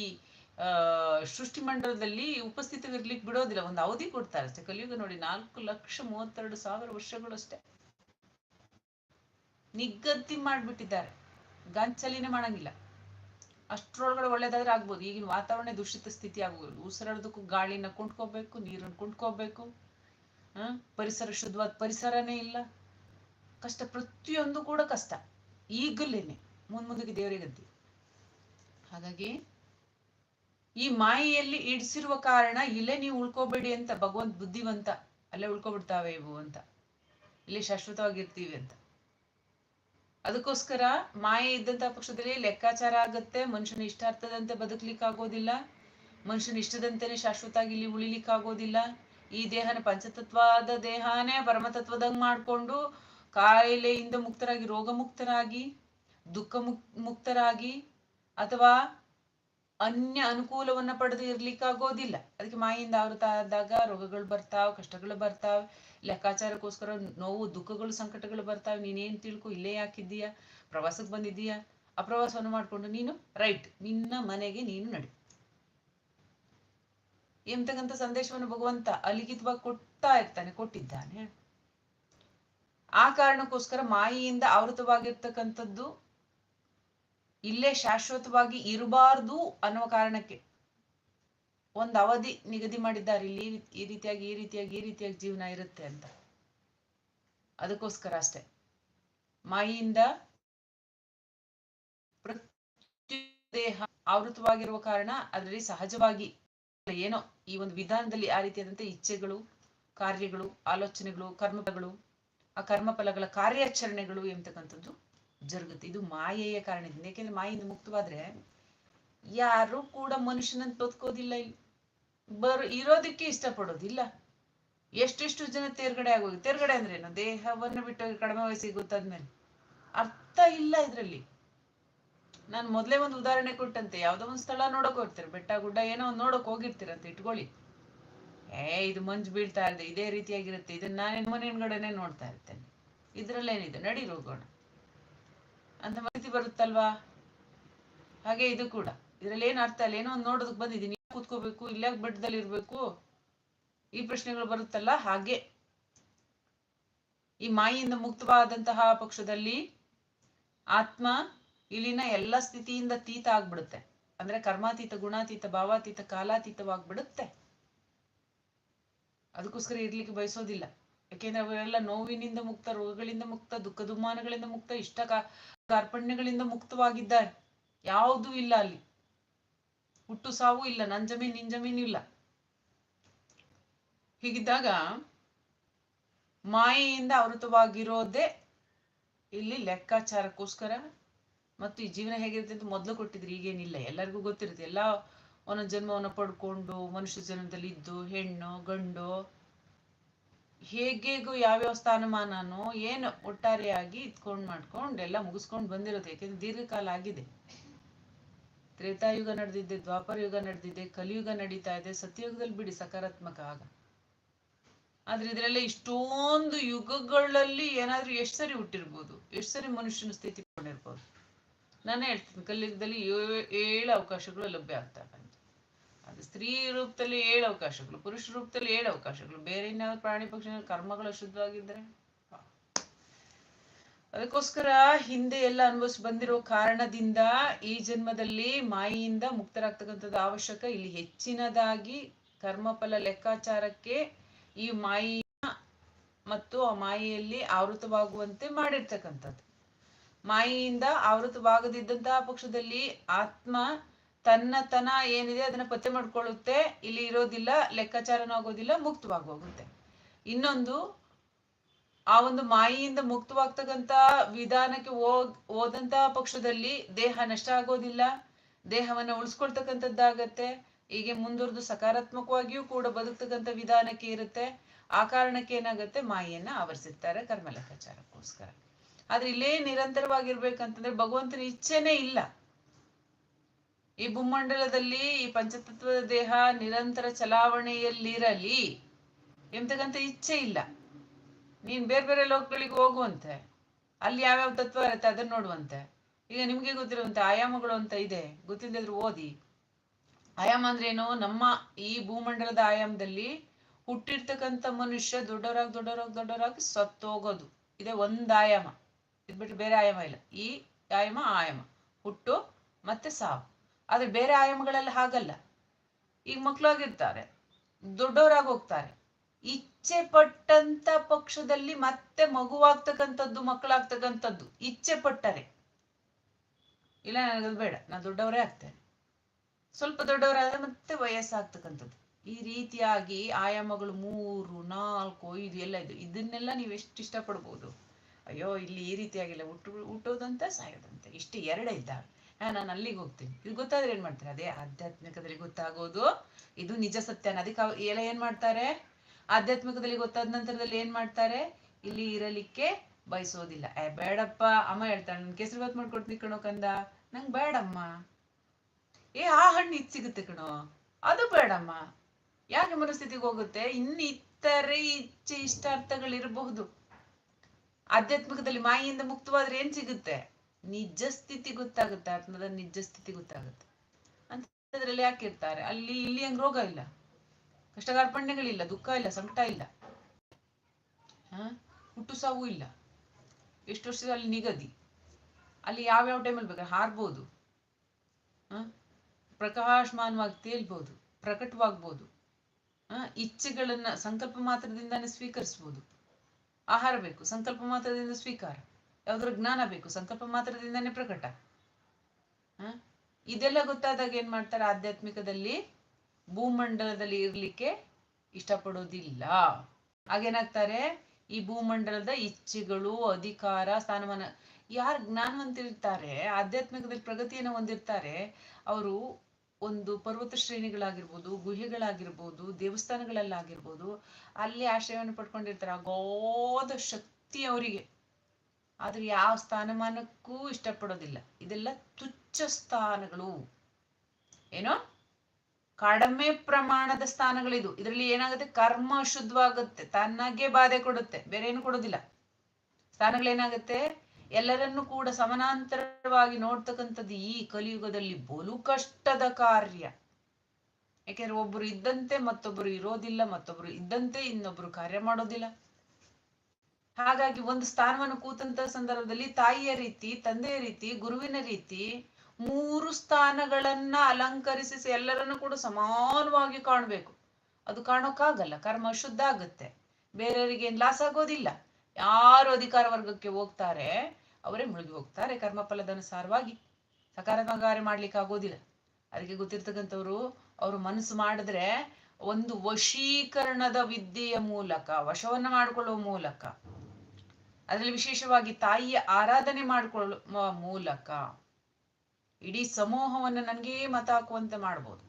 ಸೃಷ್ಟಿ ಮಂಡಲದಲ್ಲಿ ಉಪಸ್ಥಿತವಿರ್ಲಿಕ್ಕೆ ಬಿಡೋದಿಲ್ಲ. ಒಂದು ಅವಧಿ ಕೊಡ್ತಾರೆ ಅಷ್ಟೇ. ಕಲಿಯುಗ ನೋಡಿ ನಾಲ್ಕು ಲಕ್ಷ ಮೂವತ್ತೆರಡು ಸಾವಿರ ವರ್ಷಗಳು ಅಷ್ಟೇ ನಿಗದಿ ಮಾಡ್ಬಿಟ್ಟಿದ್ದಾರೆ. ಗಂಚಲಿನೇ ಮಾಡಂಗಿಲ್ಲ. ಅಷ್ಟರೊಳಗಡೆ ಒಳ್ಳೇದಾದ್ರೆ ಆಗ್ಬೋದು. ಈಗಿನ ವಾತಾವರಣ ದೂಷಿತ ಸ್ಥಿತಿ ಆಗ್ಬೋದು ಉಸಿರಾಡೋದಕ್ಕೂ ಗಾಳಿನ ಕುಂಟ್ಕೋಬೇಕು ನೀರನ್ನು ಕುಂಟ್ಕೋಬೇಕು ಹ ಪರಿಸರ ಶುದ್ಧವಾದ ಪರಿಸರನೇ ಇಲ್ಲ. ಕಷ್ಟ, ಪ್ರತಿಯೊಂದು ಕೂಡ ಕಷ್ಟ. ಈಗಲೇನೆ ಮುಂದ್ ಮುಂದಕ್ಕೆ ದೇವರಿಗದ್ದಿ. ಹಾಗಾಗಿ, ಈ ಮಾಯೆಯಲ್ಲಿ ಇಡಿಸಿರುವ ಕಾರಣ ಇಲ್ಲೇ ನೀವು ಉಳ್ಕೋಬೇಡಿ ಅಂತ ಭಗವಂತ ಬುದ್ಧಿವಂತ, ಅಲ್ಲೇ ಉಳ್ಕೊಬಿಡ್ತಾವೆ ಇವು ಅಂತ. ಇಲ್ಲಿ ಶಾಶ್ವತವಾಗಿರ್ತೀವಿ ಅಂತ. ಅದಕ್ಕೋಸ್ಕರ ಮಾಯೆ ಇದ್ದಂತ ಪಕ್ಷದಲ್ಲಿ ಲೆಕ್ಕಾಚಾರ ಆಗುತ್ತೆ, ಮನುಷ್ಯನ ಇಷ್ಟಾರ್ಥದಂತೆ ಬದುಕ್ಲಿಕ್ಕೆ ಆಗೋದಿಲ್ಲ ಮನುಷ್ಯನ ಇಷ್ಟದಂತೆನೆ ಶಾಶ್ವತ ಆಗಿ ಇಲ್ಲಿ ಉಳಿಲಿಕ್ಕೆ ಆಗೋದಿಲ್ಲ ಈ ದೇಹನ ಪಂಚತತ್ವದ ದೇಹನೇ ಪರಮತತ್ವದಂಗ್ ಮಾಡ್ಕೊಂಡು ಕಾಯಿಲೆಯಿಂದ ಮುಕ್ತರಾಗಿ ರೋಗ ಮುಕ್ತರಾಗಿ ದುಃಖ ಮುಕ್, ಮುಕ್ತರಾಗಿ ಅಥವಾ ಅನ್ಯ ಅನುಕೂಲವನ್ನ ಪಡೆದು ಇರ್ಲಿಕ್ಕಾಗೋದಿಲ್ಲ. ಅದಕ್ಕೆ ಮಾಯಿಂದ ಆವೃತ ಆದಾಗ ರೋಗಗಳು ಬರ್ತಾವ್, ಕಷ್ಟಗಳು ಬರ್ತಾವ್, ಲೆಕ್ಕಾಚಾರಕ್ಕೋಸ್ಕರ ನೋವು, ದುಃಖಗಳು, ಸಂಕಟಗಳು ಬರ್ತಾವ್. ನೀನೇನ್ ತಿಳ್ಕೊ, ಇಲ್ಲೇ ಯಾಕಿದ್ದೀಯಾ? ಪ್ರವಾಸಕ್ಕೆ ಬಂದಿದ್ದೀಯ? ಆ ಪ್ರವಾಸವನ್ನು ಮಾಡ್ಕೊಂಡು ನೀನು ರೈಟ್, ನಿನ್ನ ಮನೆಗೆ ನೀನು ನಡಿ. ಎಂತಕ್ಕಂಥ ಸಂದೇಶವನ್ನು ಭಗವಂತ ಅಲಿಖಿತವಾಗಿ ಕೊಡ್ತಾ ಇರ್ತಾನೆ, ಕೊಟ್ಟಿದ್ದಾನೆ. ಆ ಕಾರಣಕ್ಕೋಸ್ಕರ ಮಾಯೆಯಿಂದ ಆವೃತವಾಗಿರ್ತಕ್ಕಂಥದ್ದು ಇಲ್ಲೇ ಶಾಶ್ವತವಾಗಿ ಇರಬಾರ್ದು ಅನ್ನುವ ಕಾರಣಕ್ಕೆ. ಒಂದು ಅವಧಿ ನಿಗದಿ ಮಾಡಿದ್ದಾರೆ, ಇಲ್ಲಿ ಈ ರೀತಿಯಾಗಿ ಈ ರೀತಿಯಾಗಿ ಈ ರೀತಿಯಾಗಿ ಜೀವನ ಇರುತ್ತೆ ಅಂತ. ಅದಕ್ಕೋಸ್ಕರ ಅಷ್ಟೆ. ಮಾಯಿಯಿಂದ ದೇಹ ಆವೃತವಾಗಿರುವ ಕಾರಣ ಅದರಲ್ಲಿ ಸಹಜವಾಗಿ ಏನೋ ಈ ಒಂದು ವಿಧಾನದಲ್ಲಿ ಆ ರೀತಿಯಾದಂತೆ ಇಚ್ಛೆಗಳು, ಕಾರ್ಯಗಳು, ಆಲೋಚನೆಗಳು ಕರ್ಮಗಳು ಆ ಕರ್ಮಫಲಗಳ ಕಾರ್ಯಾಚರಣೆಗಳು ಎಂಬತಕ್ಕಂಥದ್ದು ಜರುಗುತ್ತೆ. ಇದು ಮಾಯೆಯ ಕಾರಣದಿಂದ ಯಾಕೆಂದ್ರೆ ಮಾಯಿಂದ ಮುಕ್ತವಾದ್ರೆ ಯಾರು ಕೂಡ ಮನುಷ್ಯನನ್ನು ಬದುಕೋದಿಲ್ಲ ಇಲ್ಲಿ. ಬರ್, ಇರೋದಕ್ಕೆ ಇಷ್ಟಪಡೋದಿಲ್ಲ. ಎಷ್ಟೆಷ್ಟು ಜನ ತೇರ್ಗಡೆ ಆಗೋಗಿ ತೇರ್ಗಡೆ ಅಂದ್ರೆ ಏನು? ದೇಹವನ್ನು ಬಿಟ್ಟು ಕಡಿಮೆ ವಯಸ್ಸಿಗೆ ಗೊತ್ತಾದ್ಮೇಲೆ. ಅರ್ಥ ಇಲ್ಲ ಇದ್ರಲ್ಲಿ. ನಾನು ಮೊದಲೇ ಒಂದು ಉದಾಹರಣೆ ಕೊಟ್ಟಂತೆ. ಯಾವುದೋ ಒಂದು ಸ್ಥಳ ನೋಡಕ್ ಹೋಗ್ತಾರೆ? ಬೆಟ್ಟ, ಗುಡ್ಡ, ಏನೋ ಒಂದು ನೋಡಕ್ ಹೋಗಿರ್ತೀರಂತ ಇಟ್ಕೊಳ್ಳಿ. ಏ, ಇದು ಮಂಜು ಬೀಳ್ತಾ ಇದೆ ಇದೇ ರೀತಿಯಾಗಿರುತ್ತೆ. ಇದನ್ನ ನಾನು ಮನೆ ಹಿಂದ್ಗಡೆನೆ ನೋಡ್ತಾ ಇರ್ತೇನೆ. ಇದ್ರಲ್ಲೇನಿದೆ? ನಡಿ ಹೋಗೋಣ. ಅಂತ ಮಾಹಿತಿ ಬರುತ್ತಲ್ವಾ? ಹಾಗೆ ಇದು ಕೂಡ. ಇದ್ರಲ್ಲಿ ಏನ್ ಅರ್ಥ ಇಲ್ಲ. ಏನೋ ಒಂದು ನೋಡೋದಕ್ಕೆ ಬಂದಿದ್ದೀನಿ. ಕೂತ್ಕೋಬೇಕು, ಇಲ್ಲ ಬೆಟ್ಟದಲ್ಲಿ ಇರ್ಬೇಕು. ಈ ಪ್ರಶ್ನೆಗಳು ಬರುತ್ತಲ್ಲ? ಹಾಗೆ. ಈ ಮಾಯಿಯಿಂದ ಮುಕ್ತವಾದಂತಹ ಪಕ್ಷದಲ್ಲಿ ಆತ್ಮ ಇಲ್ಲಿನ ಎಲ್ಲ ಸ್ಥಿತಿಯಿಂದ ತೀತ ಆಗ್ಬಿಡುತ್ತೆ. ಅಂದ್ರೆ ಕರ್ಮಾತೀತ, ಗುಣಾತೀತ, ಭಾವಾತೀತ, ಕಾಲಾತೀತವಾಗ್ಬಿಡುತ್ತೆ. ಅದಕ್ಕೋಸ್ಕರ ಇರ್ಲಿಕ್ಕೆ ಬಯಸೋದಿಲ್ಲ. ಯಾಕೆಂದ್ರೆ ಅವರೆಲ್ಲ ನೋವಿನಿಂದ ಮುಕ್ತ, ರೋಗಗಳಿಂದ ಮುಕ್ತ, ದುಃಖ ದುಮ್ಮಾನಗಳಿಂದ ಮುಕ್ತ, ಇಷ್ಟ ಕಾರ್ಪಣ್ಯಗಳಿಂದ ಮುಕ್ತವಾಗಿದ್ದಾರೆ. ಯಾವುದೂ ಇಲ್ಲ ಅಲ್ಲಿ. ಹುಟ್ಟು ಸಾವು ಇಲ್ಲ, ನನ್ ಜಮೀನ್ ನಿನ್ ಜಮೀನ್ ಇಲ್ಲ. ಹೀಗಿದ್ದಾಗ ಮಾಯೆಯಿಂದ ಆವೃತವಾಗಿರೋದೇ ಇಲ್ಲಿ ಲೆಕ್ಕಾಚಾರಕ್ಕೋಸ್ಕರ ಮತ್ತು ಈ ಜೀವನ ಹೇಗಿರುತ್ತೆ ಅಂತ ಮೊದಲು ಕೊಟ್ಟಿದ್ರು, ಈಗೇನಿಲ್ಲ. ಎಲ್ಲರಿಗೂ ಗೊತ್ತಿರುತ್ತೆ. ಎಲ್ಲ ಒಂದೊಂದು ಜನ್ಮವನ್ನು ಪಡ್ಕೊಂಡು ಮನುಷ್ಯ ಜನ್ಮದಲ್ಲಿ ಇದ್ದು ಹೆಣ್ಣು, ಗಂಡು ಹೇಗೇಗೋ ಯಾವ್ಯಾವ ಸ್ಥಾನಮಾನನೋ ಏನು ಒಟ್ಟಾರೆಯಾಗಿ ಇದ್ಕೊಂಡ್ ಮಾಡ್ಕೊಂಡು ಎಲ್ಲ ಮುಗಿಸ್ಕೊಂಡು ಬಂದಿರೋದು, ಯಾಕೆಂದ್ರೆ ದೀರ್ಘಕಾಲ ಆಗಿದೆ. ತ್ರೇತಾಯುಗ ನಡೆದಿದೆ ದ್ವಾಪರ ಯುಗ ನಡೆದಿದೆ, ಕಲಿಯುಗ ನಡೀತಾ ಇದೆ, ಸತ್ಯಯುಗದಲ್ಲಿ ಬಿಡಿ ಸಕಾರಾತ್ಮಕ ಆಗ. ಆದ್ರೆ ಇದ್ರೆಲ್ಲ ಇಷ್ಟೊಂದು ಯುಗಗಳಲ್ಲಿ ಏನಾದ್ರೂ ಎಷ್ಟು ಸರಿ ಹುಟ್ಟಿರ್ಬೋದು, ಎಷ್ಟು ಸರಿ ಮನುಷ್ಯನ ಸ್ಥಿತಿ ಕೊಂಡಿರ್ಬೋದು ನಾನೇ ಹೇಳ್ತೀನಿ, ಕಲಿಯುಗದಲ್ಲಿ ಏಳು ಅವಕಾಶಗಳು ಲಭ್ಯ ಆಗ್ತವೆ. ಸ್ತ್ರೀ ರೂಪದಲ್ಲಿ ಏಳು ಅವಕಾಶಗಳು, ಪುರುಷ ರೂಪದಲ್ಲಿ ಏಳು ಅವಕಾಶಗಳು. ಬೇರೆ ಇನ್ಯಾವ ಪ್ರಾಣಿ ಪಕ್ಷಿಗಳ ಕರ್ಮಗಳು ಅಶುದ್ಧವಾಗಿದ್ರೆ ಅದಕ್ಕೋಸ್ಕರ ಹಿಂದೆ ಎಲ್ಲ ಅನುಭವಿಸಿ ಬಂದಿರೋ ಕಾರಣದಿಂದ ಈ ಜನ್ಮದಲ್ಲಿ ಮಾಯಿಯಿಂದ ಮುಕ್ತರಾಗ್ತಕ್ಕಂಥದ್ದು ಅವಶ್ಯಕ. ಇಲ್ಲಿ ಹೆಚ್ಚಿನದಾಗಿ ಕರ್ಮಫಲ ಲೆಕ್ಕಾಚಾರಕ್ಕೆ ಈ ಮಾಯಿ ಮತ್ತು ಆ ಮಾಯೆಯಲ್ಲಿ ಆವೃತವಾಗುವಂತೆ ಮಾಡಿರ್ತಕ್ಕಂಥದ್ದು. ಮಾಯೆಯಿಂದ ಆವೃತವಾಗದಿದ್ದಂತಹ ಪಕ್ಷದಲ್ಲಿ ಆತ್ಮ ತನ್ನ ತನ ಏನಿದೆ ಅದನ್ನ ಪತ್ತೆ ಮಾಡ್ಕೊಳ್ಳುತ್ತೆ, ಇಲ್ಲಿ ಇರೋದಿಲ್ಲ, ಲೆಕ್ಕಾಚಾರನೂ ಆಗೋದಿಲ್ಲ ಮುಕ್ತವಾಗೋಗುತ್ತೆ ಇನ್ನೊಂದು, ಆ ಒಂದು ಮಾಯಿಯಿಂದ ಮುಕ್ತವಾಗ್ತಕ್ಕಂತ ವಿಧಾನಕ್ಕೆ ಹೋಗ್ ಹೋದಂತ ಪಕ್ಷದಲ್ಲಿ ದೇಹ ನಷ್ಟ ಆಗೋದಿಲ್ಲ, ದೇಹವನ್ನ ಉಳಿಸ್ಕೊಳ್ತಕ್ಕಂಥದ್ದಾಗತ್ತೆ, ಹೀಗೆ ಮುಂದುವರೆದು ಸಕಾರಾತ್ಮಕವಾಗಿಯೂ ಕೂಡ ಬದುಕ್ತಕ್ಕಂಥ ವಿಧಾನಕ್ಕೆ ಇರುತ್ತೆ, ಆ ಕಾರಣಕ್ಕೆ ಏನಾಗುತ್ತೆ ಮಾಯನ್ನ ಆವರಿಸಿರ್ತಾರೆ ಕರ್ಮ ಲೆಕ್ಕಾಚಾರಕ್ಕೋಸ್ಕರ. ಆದ್ರೆ ಇಲ್ಲೇ ನಿರಂತರವಾಗಿರ್ಬೇಕಂತಂದ್ರೆ ಭಗವಂತನ ಇಚ್ಛೆನೇ ಇಲ್ಲ. ಈ ಭೂಮಂಡಲದಲ್ಲಿ ಈ ಪಂಚತತ್ವದ ದೇಹ ನಿರಂತರ ಚಲಾವಣೆಯಲ್ಲಿರಲಿ. ಎಂತಕ್ಕಂಥ ಇಚ್ಛೆ ಇಲ್ಲ. ನೀನ್ ಬೇರೆ ಬೇರೆ ಲೋಕಗಳಿಗೆ ಹೋಗುವಂತೆ, ಅಲ್ಲಿ ಯಾವ್ಯಾವ ತತ್ವ ಇರುತ್ತೆ ಅದನ್ನ ನೋಡುವಂತೆ. ಈಗ ನಿಮ್ಗೆ ಗೊತ್ತಿರುವಂತೆ ಆಯಾಮಗಳು ಅಂತ ಇದೆ ಗೊತ್ತಿಲ್ಲದ್ರು ಓದಿ. ಆಯಾಮ ಅಂದ್ರೆ ಏನು? ನಮ್ಮ ಈ ಭೂಮಂಡಲದ ಆಯಾಮದಲ್ಲಿ ಹುಟ್ಟಿರ್ತಕ್ಕಂಥ ಮನುಷ್ಯ ದೊಡ್ಡವರಾಗಿ ದೊಡ್ಡವರಾಗಿ ದೊಡ್ಡವರಾಗಿ ಸತ್ತೋಗೋದು. ಇದೆ ಒಂದ್ ಆಯಾಮ. ಇದ್ಬಿಟ್ಟು ಬೇರೆ ಆಯಾಮ ಇಲ್ಲ. ಈ ಆಯಾಮ ಆಯಾಮ. ಹುಟ್ಟು ಮತ್ತೆ ಸಾವು. ಆದ್ರೆ ಬೇರೆ ಆಯಾಮಗಳಲ್ಲಿ ಹಾಗಲ್ಲ. ಈಗ ಮಕ್ಕಳಾಗಿರ್ತಾರೆ ದೊಡ್ಡವರಾಗಿ ಹೋಗ್ತಾರೆ. ಇಚ್ಛೆ ಪಟ್ಟಂತ ಪಕ್ಷದಲ್ಲಿ ಮತ್ತೆ ಮಗುವಾಗ್ತಕ್ಕಂಥದ್ದು, ಮಕ್ಕಳಾಗ್ತಕ್ಕಂಥದ್ದು, ಇಚ್ಛೆ ಪಟ್ಟರೆ. ಇಲ್ಲ, ನನಗದು ಬೇಡ, ನಾನು ದೊಡ್ಡವರೇ ಆಗ್ತೇನೆ. ಸ್ವಲ್ಪ ದೊಡ್ಡವರಾದ್ರೆ ಮತ್ತೆ ವಯಸ್ಸಾಗ್ತಕ್ಕಂಥದ್ದು. ಈ ರೀತಿಯಾಗಿ ಆಯಾಮಗಳು ಮೂರು, ನಾಲ್ಕು, ಐದು, ಎಲ್ಲ ಇದು, ಇದನ್ನೆಲ್ಲ ನೀವು ಎಷ್ಟು ಇಷ್ಟಪಡ್ಬೋದು? ಅಯ್ಯೋ, ಇಲ್ಲಿ ಈ ರೀತಿಯಾಗಿಲ್ಲ, ಹುಟ್ಟು, ಹುಟ್ಟೋದಂತೆ ಸಾಯೋದಂತೆ, ಇಷ್ಟು ಎರಡೇ ಇದ್ದಾವೆ. ನಾನು ಅಲ್ಲಿಗೆ ಹೋಗ್ತೀನಿ. ಇದು ಗೊತ್ತಾದ್ರೆ ಏನ್ ಮಾಡ್ತಾರೆ? ಅದೇ ಆಧ್ಯಾತ್ಮಿಕದಲ್ಲಿ ಗೊತ್ತಾಗೋದು. ಇದು ನಿಜ ಸತ್ಯನ ಅದಕ್ಕೆ ಎಲ್ಲ ಏನ್ ಮಾಡ್ತಾರೆ? ಆಧ್ಯಾತ್ಮಿಕದಲ್ಲಿ ಗೊತ್ತಾದ ನಂತರದಲ್ಲಿ ಏನ್ ಮಾಡ್ತಾರೆ? ಇಲ್ಲಿ ಇರಲಿಕ್ಕೆ ಬಯಸೋದಿಲ್ಲ. ಏ, ಬೇಡಪ್ಪ. ಅಮ್ಮ ಹೇಳ್ತಾಳೆ, ನನ್ ಕೇಸರಿ ಬಾತ್ ಮಾಡ್ಕೊಡ್ತೀನಿ ಕಣೋ ಕಂದ. ನಂಗ್ ಬೇಡಮ್ಮ. ಏ, ಆ ಹಣ್ಣು ಇದು ಸಿಗುತ್ತೆ ಕಣೋ. ಅದು ಬೇಡಮ್ಮ. ಯಾಕೆ ಮನಸ್ಥಿತಿಗೆ ಹೋಗುತ್ತೆ? ಇನ್ನು ಇಚ್ಛೆ, ಇಷ್ಟಾರ್ಥಗಳಿರಬಹುದು. ಆಧ್ಯಾತ್ಮಿಕದಲ್ಲಿ ಮಾಯಿಯಿಂದ ಮುಕ್ತವಾದ್ರೆ ಏನ್ ಸಿಗುತ್ತೆ? ನಿಜ ಸ್ಥಿತಿ ಗೊತ್ತಾಗುತ್ತೆ ಆತ್ಮದ ನಿಜ ಸ್ಥಿತಿ ಗೊತ್ತಾಗುತ್ತೆ. ಅಂತದ್ರಲ್ಲಿ ಯಾಕೆ ಇರ್ತಾರೆ ಅಲ್ಲಿ ಇಲ್ಲಿ ಹಂಗ್ ರೋಗ ಇಲ್ಲ. ಕಷ್ಟ ಕಾರ್ಪಣ್ಯಗಳಿಲ್ಲ ದುಃಖ ಇಲ್ಲ, ಸಂಕಟ ಇಲ್ಲ. ಹ? ಹುಟ್ಟು ಸಾವು ಇಲ್ಲ. ಎಷ್ಟು ವರ್ಷದ ಅಲ್ಲಿ ನಿಗದಿ? ಅಲ್ಲಿ ಯಾವ್ಯಾವ ಟೈಮಲ್ಲಿ ಬೇಕಾದ್ರೆ ಹಾರ್ಬೋದು. ಹ? ಪ್ರಕಾಶಮಾನವಾಗಿ ತೇಲ್ಬೋದು, ಪ್ರಕಟವಾಗ್ಬೋದು. ಇಚ್ಛೆಗಳನ್ನ ಸಂಕಲ್ಪ ಮಾತ್ರದಿಂದಾನೇ ಸ್ವೀಕರಿಸ್ಬೋದು. ಆಹಾರ ಬೇಕು, ಸಂಕಲ್ಪ ಮಾತ್ರದಿಂದ ಸ್ವೀಕಾರ. ಯಾವ್ದಾರ ಜ್ಞಾನ ಬೇಕು, ಸಂಕಲ್ಪ ಮಾತ್ರದಿಂದಾನೇ ಪ್ರಕಟ. ಹ? ಇದೆಲ್ಲ ಗೊತ್ತಾದಾಗ ಏನ್ ಮಾಡ್ತಾರೆ? ಆಧ್ಯಾತ್ಮಿಕದಲ್ಲಿ ಭೂಮಂಡಲದಲ್ಲಿ ಇರ್ಲಿಕ್ಕೆ ಇಷ್ಟಪಡೋದಿಲ್ಲ. ಹಾಗೇನಾಗ್ತಾರೆ? ಈ ಭೂಮಂಡಲದ ಇಚ್ಛೆಗಳು, ಅಧಿಕಾರ, ಸ್ಥಾನಮಾನ, ಯಾರು ಜ್ಞಾನವಂತಿರ್ತಾರೆ ಆಧ್ಯಾತ್ಮಿಕದಲ್ಲಿ ಪ್ರಗತಿಯನ್ನು ಹೊಂದಿರ್ತಾರೆ, ಅವರು ಒಂದು ಪರ್ವತ ಶ್ರೇಣಿಗಳಾಗಿರ್ಬೋದು, ಗುಹೆಗಳಾಗಿರ್ಬೋದು, ದೇವಸ್ಥಾನಗಳಲ್ಲಾಗಿರ್ಬೋದು, ಅಲ್ಲಿ ಆಶ್ರಯವನ್ನು ಪಡ್ಕೊಂಡಿರ್ತಾರೆ ಆಗೋದ ಶಕ್ತಿ ಅವರಿಗೆ. ಆದ್ರೆ ಯಾವ ಸ್ಥಾನಮಾನಕ್ಕೂ ಇಷ್ಟಪಡೋದಿಲ್ಲ. ಇದೆಲ್ಲ ತುಚ್ಛ ಸ್ಥಾನಗಳು. ಏನೋ? ಕಡಿಮೆ ಪ್ರಮಾಣದ ಸ್ಥಾನಗಳಿದು. ಇದರಲ್ಲಿ ಏನಾಗುತ್ತೆ? ಕರ್ಮ ಶುದ್ಧವಾಗುತ್ತೆ ತನ್ನಗೆ ಬಾಧೆ ಕೊಡುತ್ತೆ. ಬೇರೆ ಏನು ಕೊಡೋದಿಲ್ಲ. ಸ್ಥಾನಗಳೇನಾಗುತ್ತೆ? ಎಲ್ಲರನ್ನೂ ಕೂಡ ಸಮಾನಾಂತರವಾಗಿ ನೋಡ್ತಕ್ಕಂಥದ್ದು ಈ ಕಲಿಯುಗದಲ್ಲಿ ಬಲು ಕಷ್ಟದ ಕಾರ್ಯ. ಯಾಕೆಂದ್ರೆ ಒಬ್ರು ಇದ್ದಂತೆ ಮತ್ತೊಬ್ಬರು ಇರೋದಿಲ್ಲ, ಮತ್ತೊಬ್ರು ಇದ್ದಂತೆ ಇನ್ನೊಬ್ರು ಕಾರ್ಯ ಮಾಡೋದಿಲ್ಲ. ಹಾಗಾಗಿ ಒಂದು ಸ್ಥಾನವನ್ನು ಕೂತಂತ ಸಂದರ್ಭದಲ್ಲಿ ತಾಯಿಯ ರೀತಿ, ತಂದೆಯ ರೀತಿ, ಗುರುವಿನ ರೀತಿ ಮೂರು ಸ್ಥಾನಗಳನ್ನ ಅಲಂಕರಿಸಿ ಎಲ್ಲರನ್ನು ಕೂಡ ಸಮಾನವಾಗಿ ಕಾಣಬೇಕು. ಅದು ಕಾಣೋಕ್ಕಾಗಲ್ಲ, ಕರ್ಮ ಶುದ್ಧ ಆಗುತ್ತೆ. ಬೇರೆಯವರಿಗೆ ಏನ್ ಲಾಸ್ ಆಗೋದಿಲ್ಲ. ಯಾರು ಅಧಿಕಾರ ವರ್ಗಕ್ಕೆ ಹೋಗ್ತಾರೆ, ಅವರೇ ಮುಳುಗಿ ಹೋಗ್ತಾರೆ ಕರ್ಮಫಲದ ಅನುಸಾರವಾಗಿ ಸಕಾರಾತ್ಮಕ ಕಾರ್ಯ ಮಾಡ್ಲಿಕ್ಕೆ ಆಗೋದಿಲ್ಲ. ಅದಕ್ಕೆ ಗೊತ್ತಿರ್ತಕ್ಕಂಥವ್ರು, ಅವರು ಮನಸ್ಸು ಮಾಡಿದ್ರೆ ಒಂದು ವಶೀಕರಣದ ವಿದ್ಯೆಯ ಮೂಲಕ, ವಶವನ್ನ ಮಾಡಿಕೊಳ್ಳುವ ಮೂಲಕ ಅದರಲ್ಲಿ ವಿಶೇಷವಾಗಿ ತಾಯಿಯ ಆರಾಧನೆ ಮಾಡಿಕೊಳ್ಳುವ ಮೂಲಕ ಇಡೀ ಸಮೂಹವನ್ನು ನನಗೆ ಮತ ಹಾಕುವಂತೆ ಮಾಡ್ಬೋದು.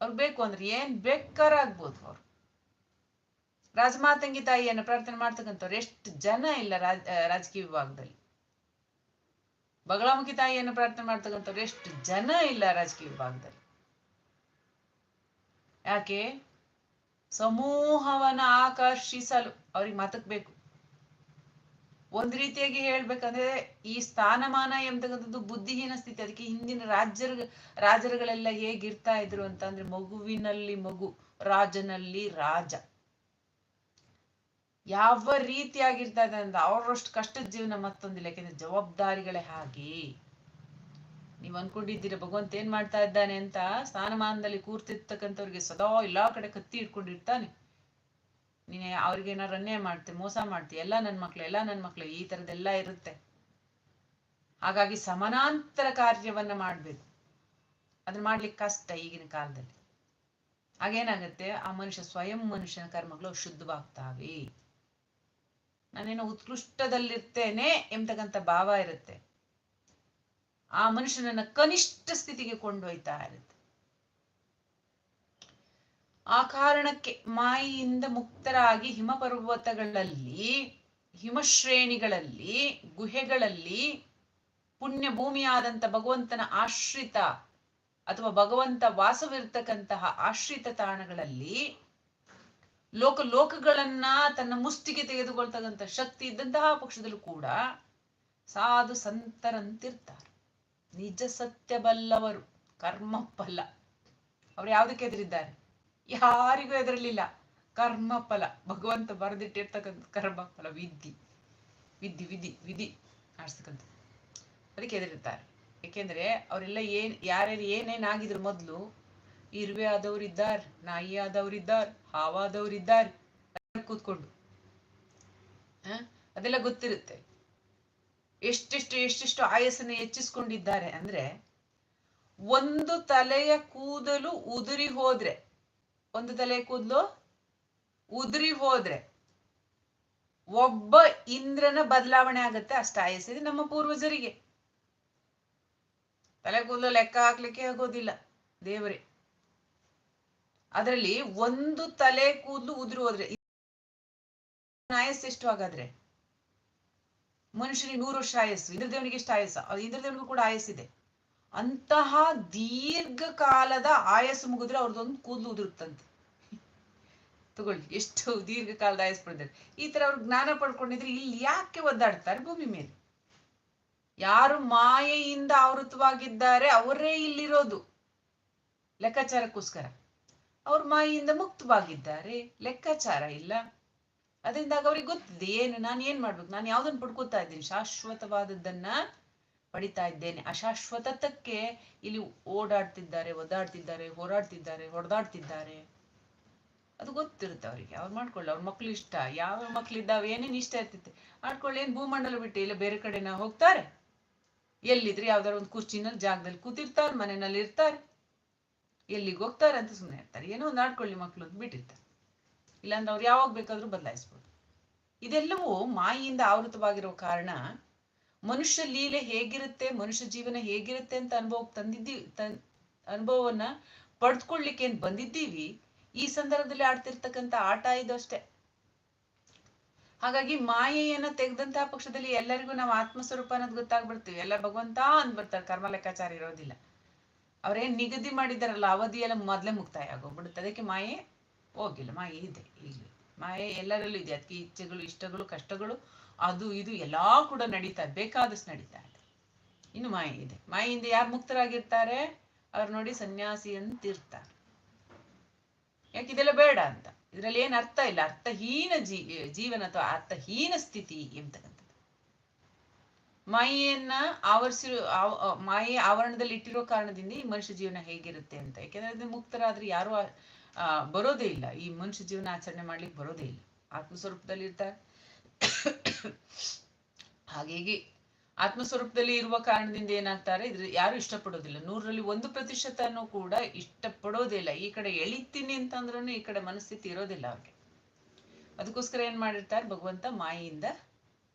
ಅವ್ರಿಗೆ ಬೇಕು ಅಂದ್ರೆ ಏನ್ ಬೇಕಾರಾಗ್ಬೋದು ಅವ್ರು. ರಾಜಮಾತಂಗಿ ತಾಯಿಯನ್ನು ಪ್ರಾರ್ಥನೆ ಮಾಡ್ತಕ್ಕಂಥವ್ರು ಎಷ್ಟು ಜನ ಇಲ್ಲ ರಾಜ ರಾಜಕೀಯ ವಿಭಾಗದಲ್ಲಿ. ಬಗಳಾಮುಖಿ ತಾಯಿಯನ್ನು ಪ್ರಾರ್ಥನೆ ಮಾಡ್ತಕ್ಕಂಥವ್ರು ಎಷ್ಟು ಜನ ಇಲ್ಲ ರಾಜಕೀಯ ವಿಭಾಗದಲ್ಲಿ. ಯಾಕೆ? ಸಮೂಹವನ್ನ ಆಕರ್ಷಿಸಲು ಅವ್ರಿಗೆ ಮತಕ್ ಬೇಕು. ಒಂದ್ ರೀತಿಯಾಗಿ ಹೇಳ್ಬೇಕಂದ್ರೆ ಈ ಸ್ಥಾನಮಾನ ಎಂಬತಕ್ಕಂಥದ್ದು ಬುದ್ಧಿಹೀನ ಸ್ಥಿತಿ, ಅದಕ್ಕೆ ಹಿಂದಿನ ರಾಜ್ಯರ, ರಾಜರುಗಳೆಲ್ಲ ಹೇಗಿರ್ತಾ ಇದ್ರು ಅಂತಂದ್ರೆ ಮಗುವಿನಲ್ಲಿ ಮಗು, ರಾಜನಲ್ಲಿ ರಾಜ. ಯಾವ ರೀತಿಯಾಗಿರ್ತಾ ಇದೆ ಅಂದ್ರೆ ಅವರಷ್ಟು ಕಷ್ಟದ ಜೀವನ ಮತ್ತೊಂದಿಲ್ಲ, ಯಾಕೆಂದ್ರೆ ಜವಾಬ್ದಾರಿಗಳೇ ಹಾಗೆ. ನೀವ್ ಅನ್ಕೊಂಡಿದ್ದೀರ, ಭಗವಂತ ಏನ್ ಮಾಡ್ತಾ ಇದ್ದಾನೆ ಅಂತ ಸ್ಥಾನಮಾನದಲ್ಲಿ ಕೂರ್ತಿರ್ತಕ್ಕಂಥವ್ರಿಗೆ ಸದಾ ಎಲ್ಲಾ ಕಡೆ ಕತ್ತಿ ಇಟ್ಕೊಂಡಿರ್ತಾನೆ ನೀನೆ ಅವ್ರಿಗೆ ಏನಾರು ಅನ್ಯಾಯ ಮಾಡ್ತಿ, ಮೋಸ ಮಾಡ್ತಿ, ಎಲ್ಲ ನನ್ ಮಕ್ಳು, ಎಲ್ಲ ನನ್ ಮಕ್ಳು, ಈ ತರದೆಲ್ಲ ಇರುತ್ತೆ. ಹಾಗಾಗಿ ಸಮಾನಾಂತರ ಕಾರ್ಯವನ್ನ ಮಾಡ್ಬೇಕು. ಅದನ್ನ ಮಾಡ್ಲಿಕ್ಕೆ ಕಷ್ಟ ಈಗಿನ ಕಾಲದಲ್ಲಿ. ಹಾಗೇನಾಗುತ್ತೆ, ಆ ಮನುಷ್ಯ ಸ್ವಯಂ ಮನುಷ್ಯನ ಕರ್ಮಗಳು ಶುದ್ಧವಾಗ್ತಾವೆ. ನಾನೇನೋ ಉತ್ಕೃಷ್ಟದಲ್ಲಿರ್ತೇನೆ ಎಂಬತಕ್ಕಂಥ ಭಾವ ಇರುತ್ತೆ. ಆ ಮನುಷ್ಯನನ್ನ ಕನಿಷ್ಠ ಸ್ಥಿತಿಗೆ ಕೊಂಡೊಯ್ತಾ ಇರುತ್ತೆ. ಆ ಕಾರಣಕ್ಕೆ ಮಾಯಿಯಿಂದ ಮುಕ್ತರಾಗಿ ಹಿಮಪರ್ವತಗಳಲ್ಲಿ, ಹಿಮಶ್ರೇಣಿಗಳಲ್ಲಿ, ಗುಹೆಗಳಲ್ಲಿ ಪುಣ್ಯ ಭೂಮಿಯಾದಂಥ ಭಗವಂತನ ಆಶ್ರಿತ ಅಥವಾ ಭಗವಂತ ವಾಸವಿರ್ತಕ್ಕಂತಹ ಆಶ್ರಿತ ತಾಣಗಳಲ್ಲಿ ಲೋಕ ಲೋಕಗಳನ್ನ ತನ್ನ ಮುಷ್ಟಿಗೆ ತೆಗೆದುಕೊಳ್ತಕ್ಕಂಥ ಶಕ್ತಿ ಇದ್ದಂತಹ ಪಕ್ಷದಲ್ಲೂ ಕೂಡ ಸಾಧು ಸಂತರಂತಿರ್ತಾರೆ. ನಿಜ ಸತ್ಯ ಬಲ್ಲವರು ಕರ್ಮ ಅವ್ರು ಯಾವುದಕ್ಕೆ ಎದುರಿದ್ದಾರೆ ಯಾರಿಗೂ ಎದುರಲಿಲ್ಲ ಕರ್ಮ ಫಲ ಭಗವಂತ ಬರೆದಿಟ್ಟಿರ್ತಕ್ಕಂಥ ಕರ್ಮ ಫಲ ವಿಧಿ ವಿಧಿ ವಿಧಿ ವಿಧಿ ಆಡ್ಸ್ತಕ್ಕಂಥ ಅದಕ್ಕೆ ಎದುರಿರ್ತಾರೆ ಯಾಕೆಂದ್ರೆ ಅವರೆಲ್ಲ ಏನ್, ಯಾರ್ಯಾರು ಏನೇನಾಗಿದ್ರು ಮೊದಲು, ಇರುವೆ ಆದವರಿದ್ದಾರೆ, ನಾಯಿ ಆದವರಿದ್ದಾರೆ, ಹಾವಾದವರಿದ್ದಾರೆ ಕೂತ್ಕೊಂಡು. ಅದೆಲ್ಲ ಗೊತ್ತಿರುತ್ತೆ. ಎಷ್ಟೆಷ್ಟು ಎಷ್ಟೆಷ್ಟು ಆಯಸ್ಸನ್ನು ಹೆಚ್ಚಿಸ್ಕೊಂಡಿದ್ದಾರೆ ಅಂದ್ರೆ, ಒಂದು ತಲೆಯ ಕೂದಲು ಉದುರಿ ಹೋದ್ರೆ ಒಂದು ತಲೆ ಕೂದಲು? ಉದುರಿ ಹೋದ್ರೆ. ಒಬ್ಬ ಇಂದ್ರನ ಬದಲಾವಣೆ ಆಗತ್ತೆ, ಅಷ್ಟ ಆಯಸ್ಸಿದೆ ನಮ್ಮ ಪೂರ್ವಜರಿಗೆ. ತಲೆ ಕೂದಲು ಲೆಕ್ಕ ಹಾಕ್ಲಿಕ್ಕೆ ಆಗೋದಿಲ್ಲ ದೇವರೇ. ಅದರಲ್ಲಿ ಒಂದು ತಲೆ ಕೂದಲು ಉದುರಿ ಹೋದ್ರೆ ಆಯಸ್ಸು ಎಷ್ಟು ಹಾಗಾದ್ರೆ? ಮನುಷ್ಯನಿಗೆ ನೂರು ವರ್ಷ ಆಯಸ್ಸು, ಇಂದ್ರದೇವನಿಗೆ ಎಷ್ಟು ಆಯಸ್ಸು? ಇಂದ್ರದೇವನಿಗೂ ಕೂಡ ಆಯಸ್ಸಿದೆ. ಅಂತಹ ದೀರ್ಘಕಾಲದ ಆಯಸ್ಸು ಮುಗಿದ್ರೆ ಅವ್ರದ್ದೊಂದು ಕೂದಲು ಉದುರುತ್ತಂತೆ. ತಗೊಳ್ಳಿ, ಎಷ್ಟು ದೀರ್ಘಕಾಲದ ಆಯಸ್ಸು ಪಡೆದ್ರೆ ಈ ತರ ಅವ್ರು ಜ್ಞಾನ ಪಡ್ಕೊಂಡಿದ್ರೆ ಇಲ್ಲಿ ಯಾಕೆ ಒದ್ದಾಡ್ತಾರೆ ಭೂಮಿ ಮೇಲೆ? ಯಾರು ಮಾಯೆಯಿಂದ ಆವೃತವಾಗಿದ್ದಾರೆ ಅವರೇ ಇಲ್ಲಿರೋದು. ಲೆಕ್ಕಾಚಾರಕ್ಕೋಸ್ಕರ. ಅವ್ರ ಮಾಯೆಯಿಂದ ಮುಕ್ತವಾಗಿದ್ದಾರೆ, ಲೆಕ್ಕಾಚಾರ ಇಲ್ಲ. ಅದರಿಂದಾಗ ಅವ್ರಿಗೆ ಗೊತ್ತಿದೆ, ಏನು, ನಾನು ಏನ್ ಮಾಡ್ಬೇಕು? ನಾನು ಯಾವ್ದನ್ನ ಪಡ್ಕೋತಾ ಇದ್ದೀನಿ? ಶಾಶ್ವತವಾದದ್ದನ್ನ ಪಡಿತಾ ಇದ್ದೇನೆ. ಅಶಾಶ್ವತತಕ್ಕೆ ಇಲ್ಲಿ ಓಡಾಡ್ತಿದ್ದಾರೆ, ಒದ್ದಾಡ್ತಿದ್ದಾರೆ, ಹೋರಾಡ್ತಿದ್ದಾರೆ, ಹೊಡೆದಾಡ್ತಿದ್ದಾರೆ. ಅದು ಗೊತ್ತಿರುತ್ತೆ ಅವರಿಗೆ. ಅವ್ರು ಮಾಡ್ಕೊಳ್ಳಿ. ಅವ್ರ ಮಕ್ಳು ಇಷ್ಟ. ಯಾವ ಮಕ್ಳಿದ್ದಾವೆ, ಏನೇನು ಇಷ್ಟ ಇರ್ತೈತೆ ಮಾಡ್ಕೊಳ್ಳಿ. ಏನು ಭೂಮಂಡಲ ಬಿಟ್ಟು ಇಲ್ಲ ಬೇರೆ ಕಡೆನ ಹೋಗ್ತಾರೆ? ಎಲ್ಲಿದ್ರೆ ಯಾವ್ದಾರು ಒಂದು ಕುರ್ಚಿನಲ್ಲಿ, ಜಾಗದಲ್ಲಿ ಕೂತಿರ್ತಾರೆ, ಮನೆಯಲ್ಲಿ ಇರ್ತಾರೆ. ಎಲ್ಲಿಗೆ ಹೋಗ್ತಾರೆ ಅಂತ ಸುಮ್ಮನೆ ಇರ್ತಾರೆ. ಏನೋ ಒಂದು ಆಡ್ಕೊಳ್ಳಿ ಮಕ್ಳು ಅಂತ ಬಿಟ್ಟಿರ್ತಾರೆ. ಇಲ್ಲಾಂದ್ರೆ ಅವ್ರು ಯಾವಾಗ ಬೇಕಾದ್ರೂ ಬದಲಾಯಿಸ್ಬೋದು. ಇದೆಲ್ಲವೂ ಮಾಯಿಯಿಂದ ಆವೃತವಾಗಿರೋ ಕಾರಣ ಮನುಷ್ಯ ಲೀಲೆ ಹೇಗಿರುತ್ತೆ, ಮನುಷ್ಯ ಜೀವನ ಹೇಗಿರುತ್ತೆ ಅಂತ ಅನುಭವ ತಂದಿದ್ದಿ ಅನುಭವವನ್ನ ಪಡ್ಕೊಳ್ಲಿಕ್ಕೆ ಏನ್ ಬಂದಿದ್ದೀವಿ, ಈ ಸಂದರ್ಭದಲ್ಲಿ ಆಡ್ತಿರ್ತಕ್ಕಂಥ ಆಟ ಇದು ಅಷ್ಟೇ. ಹಾಗಾಗಿ ಮಾಯೆಯನ್ನ ತೆಗೆದಂತಹ ಪಕ್ಷದಲ್ಲಿ ಎಲ್ಲರಿಗೂ ನಾವು ಆತ್ಮಸ್ವರೂಪ ಅನ್ನೋದು ಗೊತ್ತಾಗ್ಬಿಡ್ತೀವಿ. ಎಲ್ಲ ಭಗವಂತ ಅಂದ್ಬಿಡ್ತಾರೆ ಕರ್ಮ ಲೆಕ್ಕಾಚಾರ ಇರೋದಿಲ್ಲ. ಅವ್ರೇನ್ ನಿಗದಿ ಮಾಡಿದಾರಲ್ಲ ಅವಧಿ ಎಲ್ಲ ಮೊದ್ಲೇ ಮುಕ್ತಾಯ ಆಗೋಗ್ಬಿಡುತ್ತೆ. ಅದಕ್ಕೆ ಮಾಯೆ ಹೋಗಿಲ್ಲ, ಮಾಯೆ ಇದೆ ಇಲ್ಲಿ. ಮಾಯೆ ಎಲ್ಲರಲ್ಲೂ ಇದೆ. ಅದಕ್ಕೆ ಇಚ್ಛೆಗಳು, ಇಷ್ಟಗಳು, ಕಷ್ಟಗಳು ಅದು, ಇದು ಎಲ್ಲಾ ಕೂಡ ನಡೀತಾ, ಬೇಕಾದಷ್ಟು ನಡೀತಾ ಇದೆ. ಇನ್ನು ಮಾಯೆ ಇದೆ. ಮಾಯಿಂದ ಯಾರು ಮುಕ್ತರಾಗಿರ್ತಾರೆ? ಅವ್ರು ನೋಡಿ ಸನ್ಯಾಸಿ ಅಂತಿರ್ತಾರೆ. ಯಾಕೆ ಇದೆಲ್ಲ ಬೇಡ ಅಂತ? ಇದ್ರಲ್ಲಿ ಏನ್ ಅರ್ಥ ಇಲ್ಲ. ಅರ್ಥಹೀನ ಜೀ, ಜೀವನ ಅಥವಾ ಅರ್ಥಹೀನ ಸ್ಥಿತಿ ಎಂತಕ್ಕಂಥದ್ದು? ಮಾಯೆಯನ್ನ ಆವರಿಸಿ ಮಾಯೆ ಆವರಣದಲ್ಲಿ ಇಟ್ಟಿರೋ ಕಾರಣದಿಂದ ಈ ಮನುಷ್ಯ ಜೀವನ ಹೇಗಿರುತ್ತೆ ಅಂತ. ಯಾಕೆಂದ್ರೆ ಅದು ಮುಕ್ತರಾದ್ರೆ ಯಾರು ಬರೋದೇ ಇಲ್ಲ. ಈ ಮನುಷ್ಯ ಜೀವನ ಆಚರಣೆ ಮಾಡ್ಲಿಕ್ಕೆ ಬರೋದೇ ಇಲ್ಲ. ಆತ್ಮಸ್ವರೂಪದಲ್ಲಿ ಇರ್ತಾರೆ ಹಾಗಾಗಿ ಆತ್ಮಸ್ವರೂಪದಲ್ಲಿ ಇರುವ ಕಾರಣದಿಂದ ಏನಾಗ್ತಾರೆ? ಇದ್ರ ಯಾರು ಇಷ್ಟಪಡೋದಿಲ್ಲ. ನೂರರಲ್ಲಿ ಒಂದು ಪ್ರತಿಶತನೂ ಕೂಡ ಇಷ್ಟಪಡೋದಿಲ್ಲ. ಈ ಕಡೆ ಎಳಿತೀನಿ ಅಂತಂದ್ರೂ ಈ ಕಡೆ ಮನಸ್ಥಿತಿ ಇರೋದಿಲ್ಲ ಅವ್ರಿಗೆ. ಅದಕ್ಕೋಸ್ಕರ ಏನ್ ಮಾಡಿರ್ತಾರೆ? ಭಗವಂತ ಮಾಯಿಯಿಂದ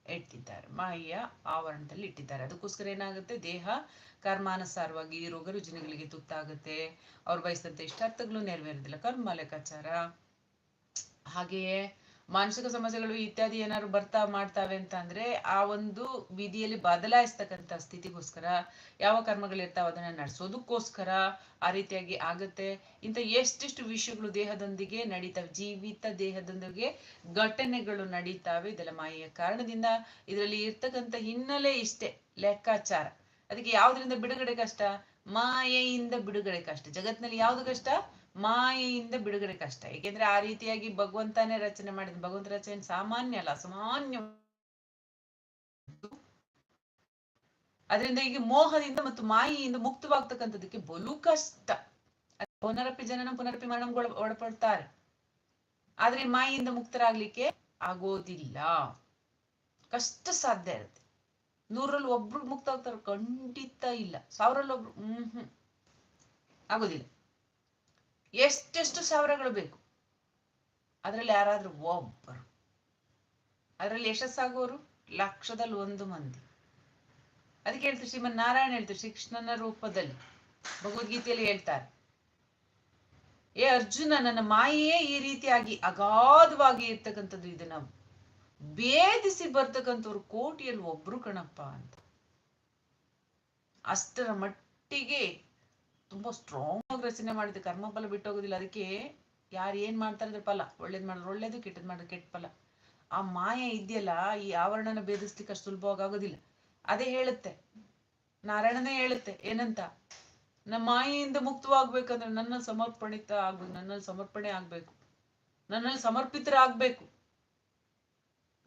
ಇಟ್ಟಿದ್ದಾರೆ ಮಾಯಿಯ ಆವರಣದಲ್ಲಿ ಇಟ್ಟಿದ್ದಾರೆ. ಅದಕ್ಕೋಸ್ಕರ ಏನಾಗುತ್ತೆ? ದೇಹ ಕರ್ಮಾನುಸಾರವಾಗಿ ರೋಗ ರುಜಿನಗಳಿಗೆ ತುತ್ತಾಗುತ್ತೆ. ಅವ್ರು ಬಯಸಿದಂತೆ ಇಷ್ಟಾರ್ಥಗಳು ನೆರವೇರೋದಿಲ್ಲ. ಕರ್ಮ ಲೆಕ್ಕಾಚಾರ. ಹಾಗೆಯೇ ಮಾನಸಿಕ ಸಮಸ್ಯೆಗಳು ಇತ್ಯಾದಿ ಏನಾದ್ರು ಬರ್ತಾ ಮಾಡ್ತಾವೆ ಅಂತ ಅಂದ್ರೆ ಆ ಒಂದು ವಿಧಿಯಲ್ಲಿ ಬದಲಾಯಿಸ್ತಕ್ಕಂಥ ಸ್ಥಿತಿಗೋಸ್ಕರ ಯಾವ ಕರ್ಮಗಳಿರ್ತಾವ ಅದನ್ನ ನಡೆಸೋದಕ್ಕೋಸ್ಕರ ಆ ರೀತಿಯಾಗಿ ಆಗತ್ತೆ. ಇಂಥ ಎಷ್ಟೆಷ್ಟು ವಿಷಯಗಳು ದೇಹದೊಂದಿಗೆ ನಡೀತಾವೆ, ಜೀವಿತ ದೇಹದೊಂದಿಗೆ ಘಟನೆಗಳು ನಡೀತಾವೆ, ಇದೆಲ್ಲ ಮಾಯೆಯ ಕಾರಣದಿಂದ ಇದರಲ್ಲಿ ಇರ್ತಕ್ಕಂಥ ಹಿನ್ನೆಲೆ ಇಷ್ಟೇ, ಲೆಕ್ಕಾಚಾರ. ಅದಕ್ಕೆ ಯಾವ್ದ್ರಿಂದ ಬಿಡುಗಡೆ ಕಷ್ಟ? ಮಾಯೆಯಿಂದ ಬಿಡುಗಡೆ ಕಷ್ಟ. ಜಗತ್ತಿನಲ್ಲಿ ಯಾವ್ದು ಕಷ್ಟ? ಮಾಯೆಯಿಂದ ಬಿಡುಗಡೆ ಕಷ್ಟ ಏಕೆಂದ್ರೆ ಆ ರೀತಿಯಾಗಿ ಭಗವಂತನೇ ರಚನೆ ಮಾಡಿದ, ಭಗವಂತ ರಚನೆ ಸಾಮಾನ್ಯ ಅಲ್ಲ, ಸಾಮಾನ್ಯ ಅದರಿಂದ ಈಗ ಮೋಹದಿಂದ ಮತ್ತು ಮಾಯೆಯಿಂದ ಮುಕ್ತವಾಗ್ತಕ್ಕಂಥದಕ್ಕೆ ಬಲು ಕಷ್ಟ. ಪುನರಪಿ ಜನನ ಪುನರಪಿ ಮರಣಗಳು ಒಳಪಡ್ತಾರೆ. ಆದ್ರೆ ಮಾಯೆಯಿಂದ ಮುಕ್ತರಾಗ್ಲಿಕ್ಕೆ ಆಗೋದಿಲ್ಲ. ಕಷ್ಟ ಸಾಧ್ಯ ಇರುತ್ತೆ. ನೂರಲ್ಲಿ ಒಬ್ರು ಮುಕ್ತ ಆಗ್ತಾರ ಖಂಡಿತ ಇಲ್ಲ. ಸಾವಿರಲ್ಲಿ ಒಬ್ರು ಹ್ಮ್ ಹ್ಮ್, ಆಗೋದಿಲ್ಲ. ಎಷ್ಟೆಷ್ಟು ಸಾವಿರಗಳು ಬೇಕು? ಅದರಲ್ಲಿ ಯಾರಾದರೂ ಒಬ್ಬರು. ಅದರಲ್ಲಿ ಯಶಸ್ಸಾಗೋರು ಲಕ್ಷದಲ್ಲಿ ಒಂದು ಮಂದಿ. ಅದಕ್ಕೆ ಹೇಳ್ತಾರೆ ಶ್ರೀಮನ್ ನಾರಾಯಣ ಹೇಳ್ತಾರೆ, ಶ್ರೀಕೃಷ್ಣನ ರೂಪದಲ್ಲಿ. ಭಗವದ್ಗೀತೆಯಲ್ಲಿ ಹೇಳ್ತಾರೆ, ಏ ಅರ್ಜುನ, ನನ್ನ ಮಾಯೆಯೇ ಈ ರೀತಿಯಾಗಿ ಅಗಾಧವಾಗಿ ಇರ್ತಕ್ಕಂಥದ್ದು ಇದನ್ನ ಭೇದಿಸಿ ಬರ್ತಕ್ಕಂಥವ್ರು ಕೋಟಿಯಲ್ಲಿ ಒಬ್ರು ಕಣಪ್ಪ ಅಂತ. ಅಷ್ಟರ ಮಟ್ಟಿಗೆ ತುಂಬಾ ಸ್ಟ್ರಾಂಗ್ ಆಗಿ ರಚನೆ ಮಾಡಿದೆ ಕರ್ಮ ಫಲ ಬಿಟ್ಟೋಗೋದಿಲ್ಲ. ಅದಕ್ಕೆ ಯಾರು ಏನ್ ಮಾಡ್ತಾರೆ ಅಂದ್ರೆ ಫಲ ಒಳ್ಳೇದ್ ಮಾಡಿದ್ರೆ ಒಳ್ಳೇದು, ಕೆಟ್ಟದ್ ಮಾಡಿದ್ರೆ ಕೆಟ್ಟ ಫಲ ಆ ಮಾಯ ಇದೆಯಲ್ಲ, ಈ ಆವರಣನ ಭೇದಿಸ್ಲಿಕ್ಕೆ ಅಷ್ಟು ಸುಲಭವಾಗಿ ಆಗೋದಿಲ್ಲ ಅದೇ ಹೇಳುತ್ತೆ. ನಾರಾಯಣನೇ ಹೇಳುತ್ತೆ, ಏನಂತ? ನಮ್ಮ ಮಾಯೆಯಿಂದ ಮುಕ್ತವಾಗ್ಬೇಕಂದ್ರೆ ನನ್ನ ಸಮರ್ಪಣಿತ ಆಗ್ಬೇಕು, ನನ್ನಲ್ಲಿ ಸಮರ್ಪಣೆ ಆಗ್ಬೇಕು, ನನ್ನಲ್ಲಿ ಸಮರ್ಪಿತರಾಗ್ಬೇಕು.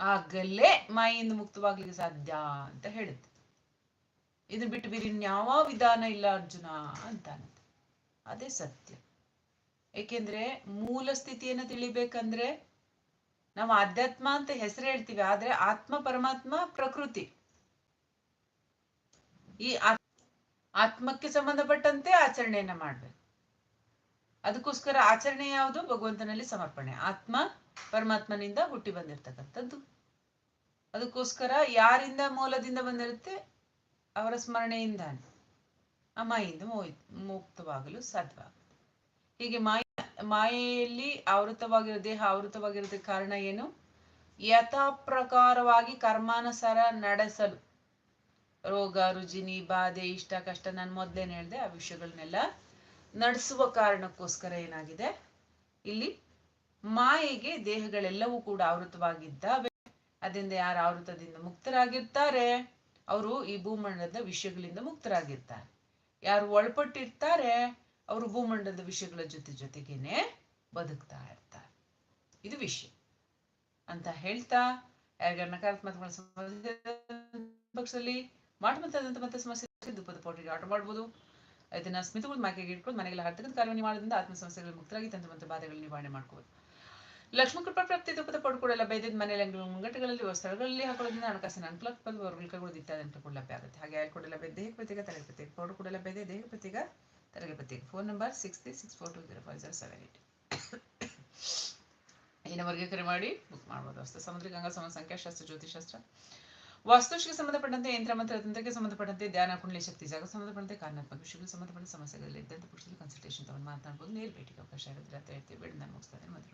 ಆಗಲೇ ಮಾಯೆಯಿಂದ ಮುಕ್ತವಾಗ್ಲಿಕ್ಕೆ ಸಾಧ್ಯ ಅಂತ ಹೇಳುತ್ತೆ. ಇದನ್ನ ಬಿಟ್ಟು ಬೇರೆ ಇನ್ಯಾವ ವಿಧಾನ ಇಲ್ಲ ಅರ್ಜುನ ಅಂತ ಅದೇ ಸತ್ಯ. ಏಕೆಂದ್ರೆ ಮೂಲ ಸ್ಥಿತಿಯನ್ನ ತಿಳಿಬೇಕಂದ್ರೆ ನಾವು ಆಧ್ಯಾತ್ಮ ಅಂತ ಹೆಸರು ಹೇಳ್ತೀವಿ, ಆದ್ರೆ ಆತ್ಮ ಪರಮಾತ್ಮ ಪ್ರಕೃತಿ. ಈ ಆತ್- ಆತ್ಮಕ್ಕೆ ಸಂಬಂಧಪಟ್ಟಂತೆ ಆಚರಣೆಯನ್ನ ಮಾಡ್ಬೇಕು. ಅದಕ್ಕೋಸ್ಕರ ಆಚರಣೆ ಯಾವುದು? ಭಗವಂತನಲ್ಲಿ ಸಮರ್ಪಣೆ. ಆತ್ಮ ಪರಮಾತ್ಮನಿಂದ ಹುಟ್ಟಿ ಬಂದಿರ್ತಕ್ಕಂಥದ್ದು. ಅದಕ್ಕೋಸ್ಕರ ಯಾರಿಂದ ಮೂಲದಿಂದ ಬಂದಿರುತ್ತೆ? ಅವರ ಸ್ಮರಣೆಯಿಂದಾನೆ. ಆ ಮಾಯಿಂದ ಮೋಯ್- ಮುಕ್ತವಾಗಲು ಸಾಧ್ಯವಾಗುತ್ತೆ. ಹೀಗೆ ಮಾಯ, ಮಾಯೆಯಲ್ಲಿ ಆವೃತವಾಗಿರೋ ದೇಹ ಆವೃತವಾಗಿರೋದಕ್ಕೆ ಕಾರಣ ಏನು? ಯಥಾ ಪ್ರಕಾರವಾಗಿ ಕರ್ಮಾನುಸಾರ ನಡೆಸಲು. ರೋಗ ರುಜಿನಿ ಬಾಧೆ, ಇಷ್ಟ, ಕಷ್ಟ, ನಾನು ಮೊದಲೇನು ಹೇಳ್ದೆ, ಆ ವಿಷಯಗಳನ್ನೆಲ್ಲ ನಡೆಸುವ ಕಾರಣಕ್ಕೋಸ್ಕರ ಏನಾಗಿದೆ? ಇಲ್ಲಿ ಮಾಯೆಗೆ ದೇಹಗಳೆಲ್ಲವೂ ಕೂಡ ಆವೃತವಾಗಿದ್ದಾವೆ. ಅದರಿಂದ ಯಾರು ಆವೃತದಿಂದ ಮುಕ್ತರಾಗಿರ್ತಾರೆ? ಅವರು ಈ ಭೂಮಂಡಲದ ವಿಷಯಗಳಿಂದ ಮುಕ್ತರಾಗಿರ್ತಾರೆ. ಯಾರು ಒಳಪಟ್ಟಿರ್ತಾರೆ, ಅವರು ಭೂಮಂಡಲದ ವಿಷಯಗಳ ಜೊತೆ ಜೊತೆಗೇನೆ ಬದುಕ್ತಾ ಇರ್ತಾರೆ. ಇದು ವಿಷಯ. ಅಂತ ಹೇಳ್ತಾ ಯಾರಿಗಾರ ನಕಾರಾತ್ಮಕ ಸಮಸ್ಯೆ ಮತ್ತೆ ಸಮಸ್ಯೆ ದುಪ್ಪದ ಪೌಡರ್ಗೆ ಆರ್ಡರ್ ಮಾಡ್ಬೋದು. ಇದನ್ನ ಸ್ಮಿತಗಳು ಮಾಕೆಗೆ ಇಟ್ಕೊಂಡು ಮನೆಗೆಲ್ಲ ಹರ್ತಕ್ಕಂಥ ಕಾರ್ಯ ಮಾಡೋದ್ರಿಂದ ಆತ್ಮ ಸಮಸ್ಯೆಗಳು ಮುಕ್ತರಾಗಿ ತಂತ್ರ ಬಾಧೆಗಳು ನಿವಾರಣೆ ಮಾಡ್ಕೋಬಹುದು ಲಕ್ಷ್ಮೀ ಕೃಪಾ ಪ್ರಾಪ್ತಿ ದುಪ್ಪದ ಪೌಡರ್ ಕೂಡ ಲಭ್ಯದ ಮನೆಯಲ್ಲಿ ಅಂಗಡಿ ಮುಂಗಟ್ಟುಗಳಲ್ಲಿ ಸ್ಥಳಗಳಲ್ಲಿ ಹಾಕೊಳ್ಳೋದ್ರಿಂದ ಹಣಕಾಸಿನ ಅನುಕೂಲ ಬಂದು ವರ್ಗಗಳು ಕೈಗೊಳ್ಳೋದು ಕೂಡ ಲಭ್ಯ ಆಗುತ್ತೆ. ಹಾಗೆ ಆಯಿಲ್ ಕೂಡ ಲಭ್ಯ ದೇಹ ಪ್ರತಿಗ ತಲೆಗೆ ಪ್ರತ್ಯೇಕ ಪೌಡರ್ ಕೂಡ ಲಭ್ಯ ಇದೆ. ದೇಹ ಪ್ರತಿಗ ತಲೆಗೆ ಪ್ರತ್ಯೇಕ phone number six three six four two zero five zero seven eight ಈ ನಂಬರ್ಗೆ ಕರೆ ಮಾಡಿ ಬುಕ್ ಮಾಡ್ಬೋದು. ಅಷ್ಟೇ. ಸಮುದ್ರ ಗಂಗಾ ಸಮ ಸಂಖ್ಯಾಶಾಸ್ತ್ರ ಜ್ಯೋತಿಷಾಸ್ತ್ರ ವಾಸ್ತುಶಿಗೆ ಸಂಬಂಧಪಟ್ಟಂತೆ ಯಂತ್ರ ಮಂತ್ರ ತಂತ್ರಕ್ಕೆ ಸಂಬಂಧಪಟ್ಟಂತೆ ಧ್ಯಾನ, ಕುಂಡಲಿ ಶಕ್ತಿ, ಜಾಗ ಸಂಬಂಧಪಟ್ಟಂತೆ ಕಾರಣಾತ್ಮಕ ವಿಷಯಗಳು ಸಂಬಂಧಪಟ್ಟ ಸಮಸ್ಯೆಗಳಲ್ಲಿ ಇದ್ದಂತೆ ಪುರುಷರಿಗೆ ಕನ್ಸಲ್ಟೇಷನ್ ತಗೊಂಡು ಮಾತನಾಡ್ಬೋದು. ನೇರ ಭೇಟಿಗೆ ಅವಕಾಶ ಇರೋದ್ರೆ ಅಂತ ಹೇಳ್ತೀವಿ. ಬೇಡ, ನಾನು ಮುಗಿಸ್ತೇನೆ ಮತ್ತೆ